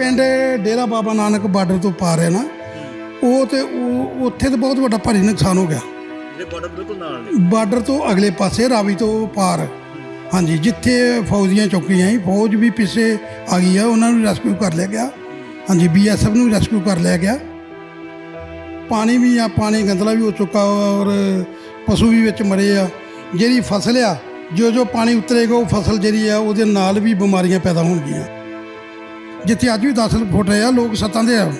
ਪਿੰਡ ਡੇਰਾ ਬਾਬਾ ਨਾਨਕ ਬਾਰਡਰ ਤੋਂ ਪਾਰ ਹੈ ਨਾ ਉਹ ਤੇ ਉਹ ਉੱਥੇ ਤੇ ਬਹੁਤ ਵੱਡਾ ਭਾਰੀ ਨੁਕਸਾਨ ਹੋ ਗਿਆ। ਬਾਰਡਰ ਬਿਲਕੁਲ ਨਾਲ ਨੇ। ਬਾਰਡਰ ਤੋਂ ਅਗਲੇ ਪਾਸੇ ਰਾਵੀ ਤੋਂ ਪਾਰ। ਹਾਂਜੀ ਜਿੱਥੇ ਫੌਜੀਆਂ ਚੌਕੀਆਂ ਸੀ ਫੌਜ ਵੀ ਪਿੱਛੇ ਆ ਗਈ ਆ ਉਹਨਾਂ ਨੂੰ ਰੈਸਕਿਊ ਕਰ ਲਿਆ ਗਿਆ। ਹਾਂਜੀ ਬੀਐਸਐਫ ਨੂੰ ਰੈਸਕਿਊ ਕਰ ਲਿਆ ਗਿਆ। ਪਾਣੀ ਵੀ ਆ ਪਾਣੀ ਗੰਦਲਾ ਵੀ ਹੋ ਚੁੱਕਾ ਔਰ ਪਸ਼ੂ ਵੀ ਵਿੱਚ ਮਰੇ ਆ। ਜਿਹੜੀ ਫਸਲ ਆ ਜੋ ਜੋ ਪਾਣੀ ਉਤਰੇਗਾ ਉਹ ਫਸਲ ਜਿਹੜੀ ਆ ਉਹਦੇ ਨਾਲ ਵੀ ਬਿਮਾਰੀਆਂ ਪੈਦਾ ਹੋਣਗੀਆਂ। ਜਿੱਥੇ ਅੱਜ ਵੀ 10 ਫੁੱਟ ਆ, ਲੋਕ ਸੱਤਾਂ ਦੇ ਆ।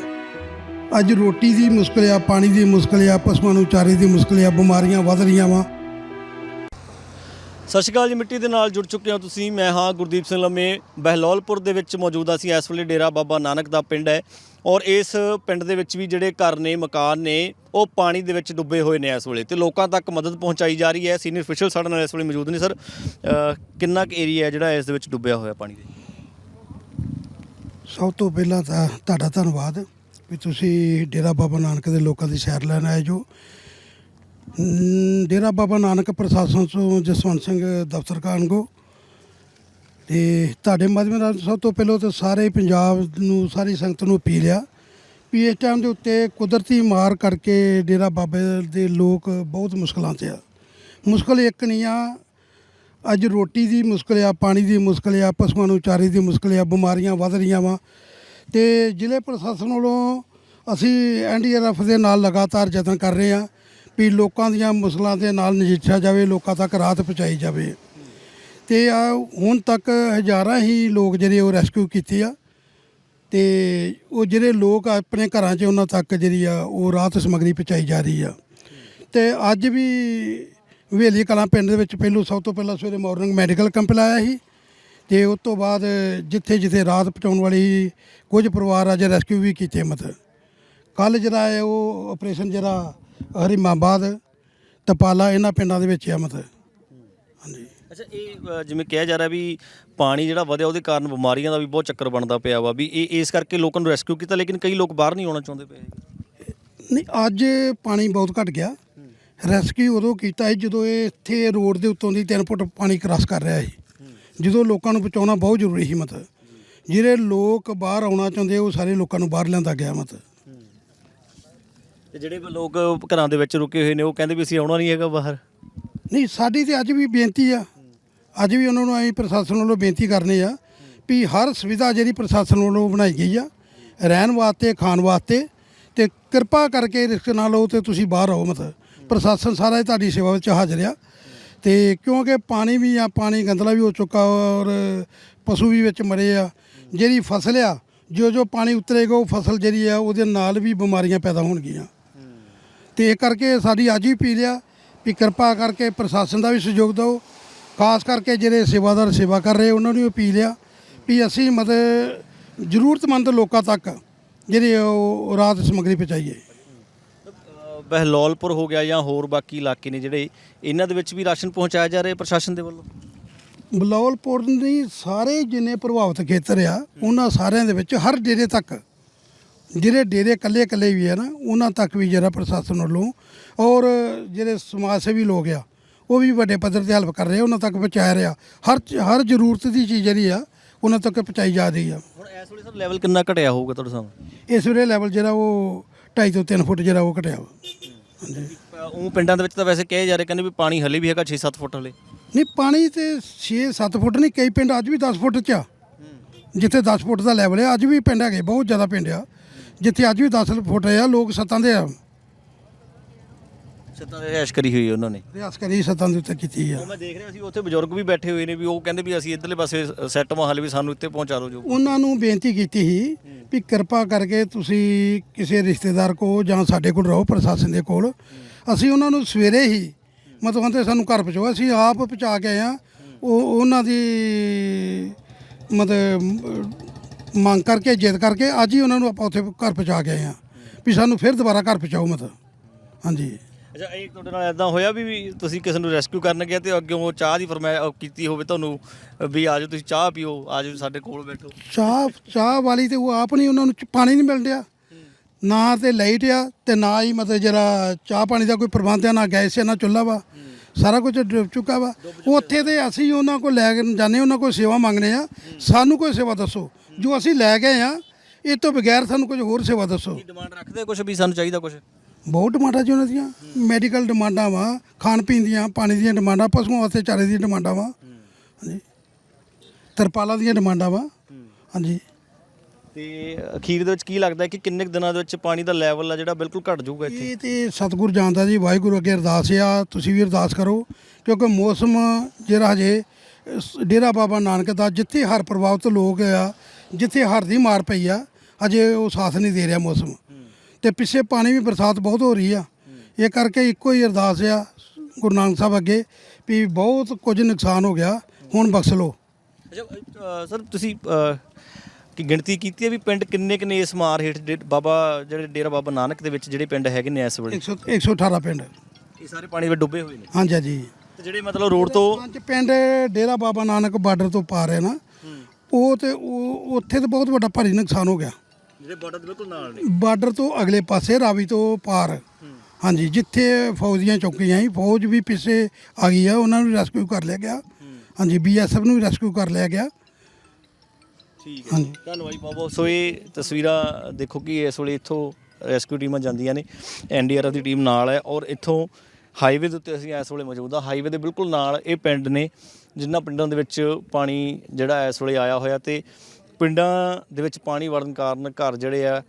ਅੱਜ ਰੋਟੀ ਦੀ ਮੁਸ਼ਕਲ ਆ, ਪਾਣੀ ਦੀ ਮੁਸ਼ਕਲ ਆ, ਪਸ਼ੂਆਂ ਨੂੰ ਚਾਰੇ ਦੀ ਮੁਸ਼ਕਲ ਆ, ਬਿਮਾਰੀਆਂ ਵੱਧ ਰਹੀਆਂ ਵਾ। ਸਤਿ ਸ਼੍ਰੀ ਅਕਾਲ ਜੀ, ਮਿੱਟੀ ਦੇ ਨਾਲ ਜੁੜ ਚੁੱਕੇ ਹੋ ਤੁਸੀਂ। ਮੈਂ ਹਾਂ ਗੁਰਦੀਪ ਸਿੰਘ ਲੰਮੇ। ਬਹਿਲੋਲਪੁਰ ਦੇ ਵਿੱਚ ਮੌਜੂਦ ਅਸੀਂ, ਇਸ ਵੇਲੇ ਡੇਰਾ ਬਾਬਾ ਨਾਨਕ ਦਾ ਪਿੰਡ ਹੈ। ਔਰ ਇਸ ਪਿੰਡ ਦੇ ਵਿੱਚ ਵੀ ਜਿਹੜੇ ਘਰ ਨੇ, ਮਕਾਨ ਨੇ, ਉਹ ਪਾਣੀ ਦੇ ਵਿੱਚ ਡੁੱਬੇ ਹੋਏ ਨੇ ਇਸ ਵੇਲੇ ਤੇ ਲੋਕਾਂ ਤੱਕ ਮਦਦ ਪਹੁੰਚਾਈ ਜਾ ਰਹੀ ਹੈ। ਸੀਨੀਅਰ ਅਫੀਸ਼ੀਅਲ ਸਾਡੇ ਨਾਲ ਇਸ ਵੇਲੇ ਮੌਜੂਦ ਨੇ, ਸਰ। ਕਿੰਨਾ ਕੁ ਏਰੀਆ ਹੈ ਜਿਹੜਾ ਇਸ ਦੇ ਵਿੱਚ ਡੁੱਬਿਆ ਹੋਇਆ ਪਾਣੀ ਦੇ ਸਭ ਤੋਂ ਪਹਿਲਾਂ ਤਾਂ ਤੁਹਾਡਾ ਧੰਨਵਾਦ ਵੀ ਤੁਸੀਂ ਡੇਰਾ ਬਾਬਾ ਨਾਨਕ ਦੇ ਲੋਕਾਂ ਦੀ ਸੈਰ ਲੈਣ ਆਏ ਜੋ। ਡੇਰਾ ਬਾਬਾ ਨਾਨਕ ਪ੍ਰਸ਼ਾਸਨ ਤੋਂ ਜਸਵੰਤ ਸਿੰਘ ਦਫ਼ਤਰ ਕਾਨਗੋ। ਤੇ ਤੁਹਾਡੇ ਮਾਧਿਅਮ ਨਾਲ ਸਭ ਤੋਂ ਪਹਿਲਾਂ ਤਾਂ ਸਾਰੇ ਪੰਜਾਬ ਨੂੰ, ਸਾਰੀ ਸੰਗਤ ਨੂੰ ਅਪੀਲ ਆ ਵੀ ਇਸ ਟਾਈਮ ਦੇ ਉੱਤੇ ਕੁਦਰਤੀ ਮਾਰ ਕਰਕੇ ਡੇਰਾ ਬਾਬੇ ਦੇ ਲੋਕ ਬਹੁਤ ਮੁਸ਼ਕਲਾਂ 'ਚ ਆ। ਮੁਸ਼ਕਲ ਇੱਕ ਨਹੀਂ ਆ ਅੱਜ ਰੋਟੀ ਦੀ ਮੁਸ਼ਕਲ ਆ, ਪਾਣੀ ਦੀ ਮੁਸ਼ਕਲ ਆ, ਪਸ਼ੂਆਂ ਨੂੰ ਚਾਰੇ ਦੀ ਮੁਸ਼ਕਲ ਆ, ਬਿਮਾਰੀਆਂ ਵੱਧ ਰਹੀਆਂ ਵਾ। ਤੇ ਜ਼ਿਲ੍ਹੇ ਪ੍ਰਸ਼ਾਸਨ ਵੱਲੋਂ ਅਸੀਂ ਐਨਡੀਆਰਐਫ ਦੇ ਨਾਲ ਲਗਾਤਾਰ ਯਤਨ ਕਰ ਰਹੇ ਆ ਵੀ ਲੋਕਾਂ ਦੀਆਂ ਮੁਸ਼ਕਲਾਂ ਦੇ ਨਾਲ ਨਜਿੱਠਿਆ ਜਾਵੇ, ਲੋਕਾਂ ਤੱਕ ਰਾਹਤ ਪਹੁੰਚਾਈ ਜਾਵੇ। ਤੇ ਆ ਹੁਣ ਤੱਕ ਹਜ਼ਾਰਾਂ ਹੀ ਲੋਕ ਜਿਹੜੇ ਉਹ ਰੈਸਕਿਊ ਕੀਤੇ ਆ, ਤੇ ਉਹ ਜਿਹੜੇ ਲੋਕ ਆਪਣੇ ਘਰਾਂ 'ਚ ਉਹਨਾਂ ਤੱਕ ਜਿਹੜੀ ਆ, ਉਹ ਰਾਹਤ ਸਮੱਗਰੀ ਪਹੁੰਚਾਈ ਜਾ ਰਹੀ ਆ। ਤੇ ਅੱਜ ਵੀ ਹਵੇਲੀ ਕਲਾਂ ਪਿੰਡ ਦੇ ਵਿੱਚ ਪਹਿਲੋਂ ਸਭ ਤੋਂ ਪਹਿਲਾਂ ਸਵੇਰੇ ਮਾਰਨਿੰਗ ਮੈਡੀਕਲ ਕੈਂਪ ਲਾਇਆ ਸੀ ਤੇ ਉਸ ਤੋਂ ਬਾਅਦ ਜਿੱਥੇ ਜਿੱਥੇ ਰਾਹਤ ਪਹੁੰਚਾਉਣ ਵਾਲੀ ਕੁਝ ਪਰਿਵਾਰ ਅੱਜ ਰੈਸਕਿਊ ਵੀ ਕੀਤੇ ਮਤ ਕੱਲ ਜਿਹੜਾ ਹੈ ਉਹ ਆਪਰੇਸ਼ਨ ਜਿਹੜਾ ਹਰੀਮਾਬਾਦ ਤਪਾਲਾ ਇਹਨਾਂ ਪਿੰਡਾਂ ਦੇ ਵਿੱਚ ਆ ਮਤ ਹਾਂਜੀ। ਅੱਛਾ ਇਹ ਜਿਵੇਂ ਕਿਹਾ ਜਾ ਰਿਹਾ ਵੀ ਪਾਣੀ ਜਿਹੜਾ ਵਧਿਆ ਉਹਦੇ ਕਾਰਨ ਬਿਮਾਰੀਆਂ ਦਾ ਵੀ ਬਹੁਤ ਚੱਕਰ ਬਣਦਾ ਪਿਆ ਵਾ ਵੀ ਇਹ ਇਸ ਕਰਕੇ ਲੋਕਾਂ ਨੂੰ ਰੈਸਕਿਊ ਕੀਤਾ ਲੇਕਿਨ ਕਈ ਲੋਕ ਬਾਹਰ ਨਹੀਂ ਆਉਣਾ ਚਾਹੁੰਦੇ ਪਏ। ਨਹੀਂ ਅੱਜ ਪਾਣੀ ਬਹੁਤ ਘਟ ਗਿਆ। ਰੈਸਕਿਊ ਉਦੋਂ ਕੀਤਾ ਸੀ ਜਦੋਂ ਇਹ ਇੱਥੇ ਰੋਡ ਦੇ ਉੱਤੋਂ ਦੀ 3 ਫੁੱਟ ਪਾਣੀ ਕ੍ਰਾਸ ਕਰ ਰਿਹਾ ਸੀ। ਜਦੋਂ ਲੋਕਾਂ ਨੂੰ ਬਚਾਉਣਾ ਬਹੁਤ ਜ਼ਰੂਰੀ ਸੀ ਮਤ। ਜਿਹੜੇ ਲੋਕ ਬਾਹਰ ਆਉਣਾ ਚਾਹੁੰਦੇ ਉਹ ਸਾਰੇ ਲੋਕਾਂ ਨੂੰ ਬਾਹਰ ਲਿਆਂਦਾ ਗਿਆ ਮਤ। ਤੇ ਜਿਹੜੇ ਲੋਕ ਘਰਾਂ ਦੇ ਵਿੱਚ ਰੁਕੇ ਹੋਏ ਨੇ ਉਹ ਕਹਿੰਦੇ ਵੀ ਅਸੀਂ ਆਉਣਾ ਨਹੀਂ ਹੈਗਾ ਬਾਹਰ। ਨਹੀਂ ਸਾਡੀ ਤੇ ਅੱਜ ਵੀ ਬੇਨਤੀ ਆ। ਅੱਜ ਵੀ ਉਹਨਾਂ ਨੂੰ ਅਸੀਂ ਪ੍ਰਸ਼ਾਸਨ ਵੱਲੋਂ ਬੇਨਤੀ ਕਰਨੇ ਆ ਵੀ ਹਰ ਸੁਵਿਧਾ ਜਿਹੜੀ ਪ੍ਰਸ਼ਾਸਨ ਵੱਲੋਂ ਬਣਾਈ ਗਈ ਆ ਰਹਿਣ ਵਾਸਤੇ ਖਾਣ ਵਾਸਤੇ ਤੇ ਕਿਰਪਾ ਕਰਕੇ ਰਿਸਕ ਨਾ ਲਓ ਤੇ ਤੁਸੀਂ ਬਾਹਰ ਆਓ ਮਤ। ਪ੍ਰਸ਼ਾਸਨ ਸਾਰਾ ਹੀ ਤੁਹਾਡੀ ਸੇਵਾ ਵਿੱਚ ਹਾਜ਼ਰ ਆ। ਤੇ ਕਿਉਂਕਿ ਪਾਣੀ ਵੀ ਆ, ਪਾਣੀ ਗੰਦਲਾ ਵੀ ਹੋ ਚੁੱਕਾ ਔਰ ਪਸ਼ੂ ਵੀ ਵਿੱਚ ਮਰੇ ਆ। ਜਿਹੜੀ ਫਸਲ ਆ ਜੋ ਜੋ ਪਾਣੀ ਉਤਰੇਗਾ, ਉਹ ਫਸਲ ਜਿਹੜੀ ਆ, ਉਹਦੇ ਨਾਲ ਵੀ ਬਿਮਾਰੀਆਂ ਪੈਦਾ ਹੋਣਗੀਆਂ। ਤੇ ਇਹ ਕਰਕੇ ਸਾਡੀ ਅੱਜ ਵੀ ਅਪੀਲ ਆ ਵੀ ਕਿਰਪਾ ਕਰਕੇ ਪ੍ਰਸ਼ਾਸਨ ਦਾ ਵੀ ਸਹਿਯੋਗ ਦਿਓ। ਖਾਸ ਕਰਕੇ ਜਿਹੜੇ ਸੇਵਾਦਾਰ ਸੇਵਾ ਕਰ ਰਹੇ, ਉਹਨਾਂ ਨੂੰ ਵੀ ਅਪੀਲ ਆ ਵੀ ਅਸੀਂ ਮਤਲਬ ਜ਼ਰੂਰਤਮੰਦ ਲੋਕਾਂ ਤੱਕ ਜਿਹੜੇ ਉਹ ਰਾਹਤ ਸਮੱਗਰੀ ਪਹੁੰਚਾਈਏ। ਬਹਿਲੋਲਪੁਰ ਹੋ ਗਿਆ ਜਾਂ ਹੋਰ ਬਾਕੀ ਇਲਾਕੇ ਨੇ ਜਿਹੜੇ ਇਹਨਾਂ ਦੇ ਵਿੱਚ ਵੀ ਰਾਸ਼ਨ ਪਹੁੰਚਾਇਆ ਜਾ ਰਿਹਾ ਪ੍ਰਸ਼ਾਸਨ ਦੇ ਵੱਲੋਂ? ਬਲੌਲਪੁਰ ਦੀ ਸਾਰੇ ਜਿੰਨੇ ਪ੍ਰਭਾਵਿਤ ਖੇਤਰ ਆ ਉਹਨਾਂ ਸਾਰਿਆਂ ਦੇ ਵਿੱਚ ਹਰ ਡੇਰੇ ਤੱਕ ਜਿਹੜੇ ਡੇਰੇ ਇਕੱਲੇ ਇਕੱਲੇ ਵੀ ਆ ਨਾ ਉਹਨਾਂ ਤੱਕ ਵੀ ਜਿਹੜਾ ਪ੍ਰਸ਼ਾਸਨ ਵੱਲੋਂ ਔਰ ਜਿਹੜੇ ਸਮਾਜ ਸੇਵੀ ਲੋਕ ਆ ਉਹ ਵੀ ਵੱਡੇ ਪੱਧਰ ਤੇ ਹੈਲਪ ਕਰ ਰਹੇ ਉਹਨਾਂ ਤੱਕ ਪਹੁੰਚਾ ਰਿਹਾ। ਹਰ ਹਰ ਜ਼ਰੂਰਤ ਦੀ ਚੀਜ਼ ਜਿਹੜੀ ਆ ਉਹਨਾਂ ਤੱਕ ਪਹੁੰਚਾਈ ਜਾ ਰਹੀ ਆ। ਹੁਣ ਇਸ ਵੇਲੇ ਸਰ ਲੈਵਲ ਕਿੰਨਾ ਘਟਿਆ ਹੋਊਗਾ ਤੁਹਾਡੇ ਸਾਹਮਣੇ? ਇਸ ਵੇਲੇ ਲੈਵਲ ਜਿਹੜਾ ਉਹ 2.5 ਤੋਂ 3 ਫੁੱਟ ਜਿਹੜਾ ਉਹ ਘਟਿਆ ਵਾ। ਹਾਂਜੀ। ਉਹ ਪਿੰਡਾਂ ਦੇ ਵਿੱਚ ਤਾਂ ਵੈਸੇ ਕਿਹਾ ਜਾ ਰਿਹਾ ਕਹਿੰਦੇ ਵੀ ਪਾਣੀ ਹਲੇ ਵੀ ਹੈਗਾ 6-7 ਫੁੱਟ ਹਲੇ। ਨਹੀਂ ਪਾਣੀ ਤੇ 6-7 ਫੁੱਟ ਨਹੀਂ ਕਈ ਪਿੰਡ ਅੱਜ ਵੀ 10 ਫੁੱਟ 'ਚ ਆ। ਜਿੱਥੇ 10 ਫੁੱਟ ਦਾ ਲੈਵਲ ਹੈ ਅੱਜ ਵੀ ਪਿੰਡ ਹੈਗੇ ਬਹੁਤ ਜ਼ਿਆਦਾ ਪਿੰਡ ਆ। ਜਿੱਥੇ ਅੱਜ ਵੀ 10 ਫੁੱਟ ਆ ਲੋਕ ਸੱਤਾਂ ਦੇ ਆ। ਛੱਤਾਂ ਦੇ ਐਸ਼ ਕਰੀ ਹੋਈ ਹੈ ਉਹਨਾਂ ਨੇ। ਰਿਆਸ ਕਰੀ ਸੱਤਾਂ ਦੇ ਉੱਤੇ ਕੀਤੀ ਆ। ਉਹ ਮੈਂ ਦੇਖ ਰਿਹਾ ਸੀ ਉੱਥੇ ਬਜ਼ੁਰਗ ਵੀ ਬੈਠੇ ਹੋਏ ਨੇ ਵੀ ਉਹ ਕਹਿੰਦੇ ਵੀ ਅਸੀਂ ਇੱਧਰਲੇ ਪਾਸੇ ਸੈੱਟ ਮਾ ਹਲੇ ਵੀ ਸਾਨੂੰ ਇੱਥੇ ਪਹੁੰਚਾ ਦਿਓ ਜੋ। ਉਹਨਾਂ ਨੂੰ ਬੇਨਤੀ ਕੀਤੀ ਸੀ ਵੀ ਕਿਰਪਾ ਕਰਕੇ ਤੁਸੀਂ ਕਿਸੇ ਰਿਸ਼ਤੇਦਾਰ ਕੋ ਜਾਂ ਸਾਡੇ ਕੋਲ ਰਹੋ ਪ੍ਰਸ਼ਾਸਨ ਦੇ ਕੋਲ। ਅਸੀਂ ਉਹਨਾਂ ਨੂੰ ਸਵੇਰੇ ਹੀ ਮਤਲਬ ਕਹਿੰਦੇ ਸਾਨੂੰ ਘਰ ਪਹੁੰਚਾਓ ਅਸੀਂ ਆਪ ਪਹੁੰਚਾ ਕੇ ਆਏ ਆ ਉਹ ਉਹਨਾਂ ਦੀ ਮਤਲਬ ਮੰਗ ਕਰਕੇ ਜਿੱਦ ਕਰਕੇ ਅੱਜ ਹੀ ਉਹਨਾਂ ਨੂੰ ਆਪਾਂ ਉੱਥੇ ਘਰ ਪਹੁੰਚਾ ਕੇ ਆਏ ਆ ਵੀ ਸਾਨੂੰ ਫਿਰ ਦੁਬਾਰਾ ਘਰ ਪਹੁੰਚਾਓ ਮਤਲਬ। ਹਾਂਜੀ। ਅੱਛਾ ਇਹ ਤੁਹਾਡੇ ਨਾਲ ਇਦਾਂ ਹੋਇਆ ਵੀ ਵੀ ਤੁਸੀਂ ਕਿਸੇ ਨੂੰ ਰੈਸਕਿਊ ਕਰਨ ਗਏ ਤੇ ਅੱਗੇ ਉਹ ਚਾਹ ਦੀ ਫਰਮਾਇਸ਼ ਉਹ ਕੀਤੀ ਹੋਵੇ ਤੁਹਾਨੂੰ ਵੀ ਆਜੋ ਤੁਸੀਂ ਚਾਹ ਪੀਓ ਆਜੋ ਸਾਡੇ ਕੋਲ ਬੈਠੋ। ਚਾਹ ਚਾਹ ਵਾਲੀ ਤੇ ਉਹ ਆਪ ਨਹੀਂ ਉਹਨਾਂ ਨੂੰ ਚ- ਪਾਣੀ ਨਹੀਂ ਮਿਲ ਰਿਹਾ ਨਾ ਤੇ ਲਾਈਟ ਆ ਤੇ ਨਾ ਹੀ ਮਤਲਬ ਜਿਹੜਾ ਚਾਹ ਪਾਣੀ ਦਾ ਕੋਈ ਪ੍ਰਬੰਧ ਆ ਨਾ ਗੈਸ ਆ ਨਾ ਚੁੱਲ੍ਹਾ ਵਾ। ਸਾਰਾ ਕੁਝ ਡੁੱਬ ਚੁੱਕਾ ਵਾ। ਉੱਥੇ ਤੇ ਅਸੀਂ ਉਹਨਾਂ ਕੋਲ ਲੈ ਕੇ ਜਾਂਦੇ ਉਹਨਾਂ ਕੋਲ ਸੇਵਾ ਮੰਗਨੇ ਆ ਸਾਨੂੰ ਕੋਈ ਸੇਵਾ ਦੱਸੋ। ਜੋ ਅਸੀਂ ਲੈ ਗਏ ਆ ਇਹ ਤੋਂ ਬਗੈਰ ਸਾਨੂੰ ਕੁਝ ਹੋਰ ਸੇਵਾ ਦੱਸੋ। ਕੀ ਡਿਮਾਂਡ ਰੱਖਦੇ ਕੁਝ ਵੀ ਸਾਨੂੰ ਚਾਹੀਦਾ ਕੁਝ ਬਹੁਤ ਡਿਮਾਂਡਾਂ ਜੀ ਉਹਨਾਂ ਦੀਆਂ। ਮੈਡੀਕਲ ਡਿਮਾਂਡਾਂ ਵਾ ਖਾਣ ਪੀਣ ਦੀਆਂ ਪਾਣੀ ਦੀਆਂ ਡਿਮਾਂਡਾਂ ਪਸ਼ੂਆਂ ਵਾਸਤੇ ਚਾਰੇ ਦੀਆਂ ਡਿਮਾਂਡਾਂ ਵਾ। ਹਾਂਜੀ। ਤਰਪਾਲਾਂ ਦੀਆਂ ਡਿਮਾਂਡਾਂ ਵਾ। ਹਾਂਜੀ। ਤੇ ਅਖੀਰ ਦੇ ਵਿੱਚ ਕੀ ਲੱਗਦਾ ਹੈ ਕਿ ਕਿੰਨੇ ਕੁ ਦਿਨਾਂ ਦੇ ਵਿੱਚ ਪਾਣੀ ਦਾ ਲੈਵਲ ਆ ਜਿਹੜਾ ਬਿਲਕੁਲ ਘਟ ਜਾਊਗਾ ਇੱਥੇ? ਇਹ ਤੇ ਸਤਿਗੁਰ ਜਾਣਦਾ ਜੀ ਵਾਹਿਗੁਰੂ ਅੱਗੇ ਅਰਦਾਸ ਆ ਤੁਸੀਂ ਵੀ ਅਰਦਾਸ ਕਰੋ ਕਿਉਂਕਿ ਮੌਸਮ ਜਿਹੜਾ ਹਜੇ ਸ- ਡੇਰਾ ਬਾਬਾ ਨਾਨਕ ਦਾ ਜਿੱਥੇ ਹਰ ਪ੍ਰਭਾਵਿਤ ਲੋਕ ਆ ਜਿੱਥੇ ਹਰ ਦੀ ਮਾਰ ਪਈ ਆ ਹਜੇ ਉਹ ਸਾਥ ਨਹੀਂ ਦੇ ਰਿਹਾ ਮੌਸਮ। ਤੇ ਪਿੱਛੇ ਪਾਣੀ ਵੀ ਬਰਸਾਤ ਬਹੁਤ ਹੋ ਰਹੀ ਆ। ਇਹ ਕਰਕੇ ਇੱਕੋ ਹੀ ਅਰਦਾਸ ਆ ਗੁਰੂ ਨਾਨਕ ਸਾਹਿਬ ਅੱਗੇ ਵੀ ਬਹੁਤ ਕੁਝ ਨੁਕਸਾਨ ਹੋ ਗਿਆ। ਹੁਣ ਬਖਸ਼ ਲਓ। ਅੱਛਾ ਸਰ ਤੁਸੀਂ ਕੀ ਗਿਣਤੀ ਕੀਤੀ ਹੈ ਵੀ ਪਿੰਡ ਕਿੰਨੇ ਕਿੰਨੇ ਇਸ ਮਾਰ ਹੇਠ ਬਾਬਾ ਜਿਹੜੇ ਡੇਰਾ ਬਾਬਾ ਨਾਨਕ ਦੇ ਵਿੱਚ ਜਿਹੜੇ ਪਿੰਡ ਹੈਗੇ ਨੇ ਇਸ ਵੇਲੇ? 100 118 ਪਿੰਡ। ਇਹ ਸਾਰੇ ਪਾਣੀ ਵਿੱਚ ਡੁੱਬੇ ਹੋਏ ਨੇ। ਹਾਂਜੀ ਹਾਂਜੀ। ਤੇ ਜਿਹੜੇ ਮਤਲਬ ਰੋਡ ਤੋਂ ਪੰਜ ਪਿੰਡ ਡੇਰਾ ਬਾਬਾ ਨਾਨਕ ਬਾਰਡਰ ਤੋਂ ਪਾਰ ਹੈ ਨਾ। ਉਹ ਤੇ ਉਹ ਉੱਥੇ ਤੇ ਬਹੁਤ ਵੱਡਾ ਭਾਰੀ ਨੁਕਸਾਨ ਹੋ ਗਿਆ। ਜਿਹੜੇ ਬਾਰਡਰ ਦੇ ਬਿਲਕੁਲ ਨਾਲ ਨੇ। ਬਾਰਡਰ ਤੋਂ ਅਗਲੇ ਪਾਸੇ ਰਾਵੀ ਤੋਂ ਪਾਰ। ਹਾਂਜੀ ਜਿੱਥੇ ਫੌਜ ਦੀਆਂ ਚੌਕੀਆਂ ਸੀ ਫੌਜ ਵੀ ਪਿੱਛੇ ਆ ਗਈ ਆ ਉਹਨਾਂ ਨੂੰ ਰੈਸਕਿਊ ਕਰ ਲਿਆ ਗਿਆ। ਹਾਂਜੀ ਬੀਐਸਐਫ ਨੂੰ ਵੀ ਰੈਸਕਿਊ ਕਰ ਲਿਆ ਗਿਆ। ਠੀਕ ਹੈ। ਧੰਨਵਾਦ ਜੀ ਬਹੁਤ ਬਹੁਤ। ਸੋ ਇਹ ਤਸਵੀਰਾਂ ਦੇਖੋ ਕਿ ਇਸ ਵੇਲੇ ਇੱਥੋਂ ਰੈਸਕਿਊ ਟੀਮਾਂ ਜਾਂਦੀਆਂ ਨੇ। ਐਨਡੀਆਰਐਫ ਦੀ ਟੀਮ ਨਾਲ ਹੈ ਔਰ ਇੱਥੋਂ ਹਾਈਵੇ ਦੇ ਉੱਤੇ ਅਸੀਂ ਇਸ ਵੇਲੇ ਮੌਜੂਦ ਹਾਂ। ਹਾਈਵੇ ਦੇ ਬਿਲਕੁਲ ਨਾਲ ਇਹ ਪਿੰਡ ਨੇ ਜਿਨ੍ਹਾਂ ਪਿੰਡਾਂ ਦੇ ਵਿੱਚ ਪਾਣੀ ਜਿਹੜਾ ਇਸ ਵੇਲੇ ਆਇਆ ਹੋਇਆ ਤੇ ਪਿੰਡਾਂ ਦੇ ਵਿੱਚ ਪਾਣੀ ਵੜਨ ਕਾਰਨ ਘਰ ਜਿਹੜੇ ਆ,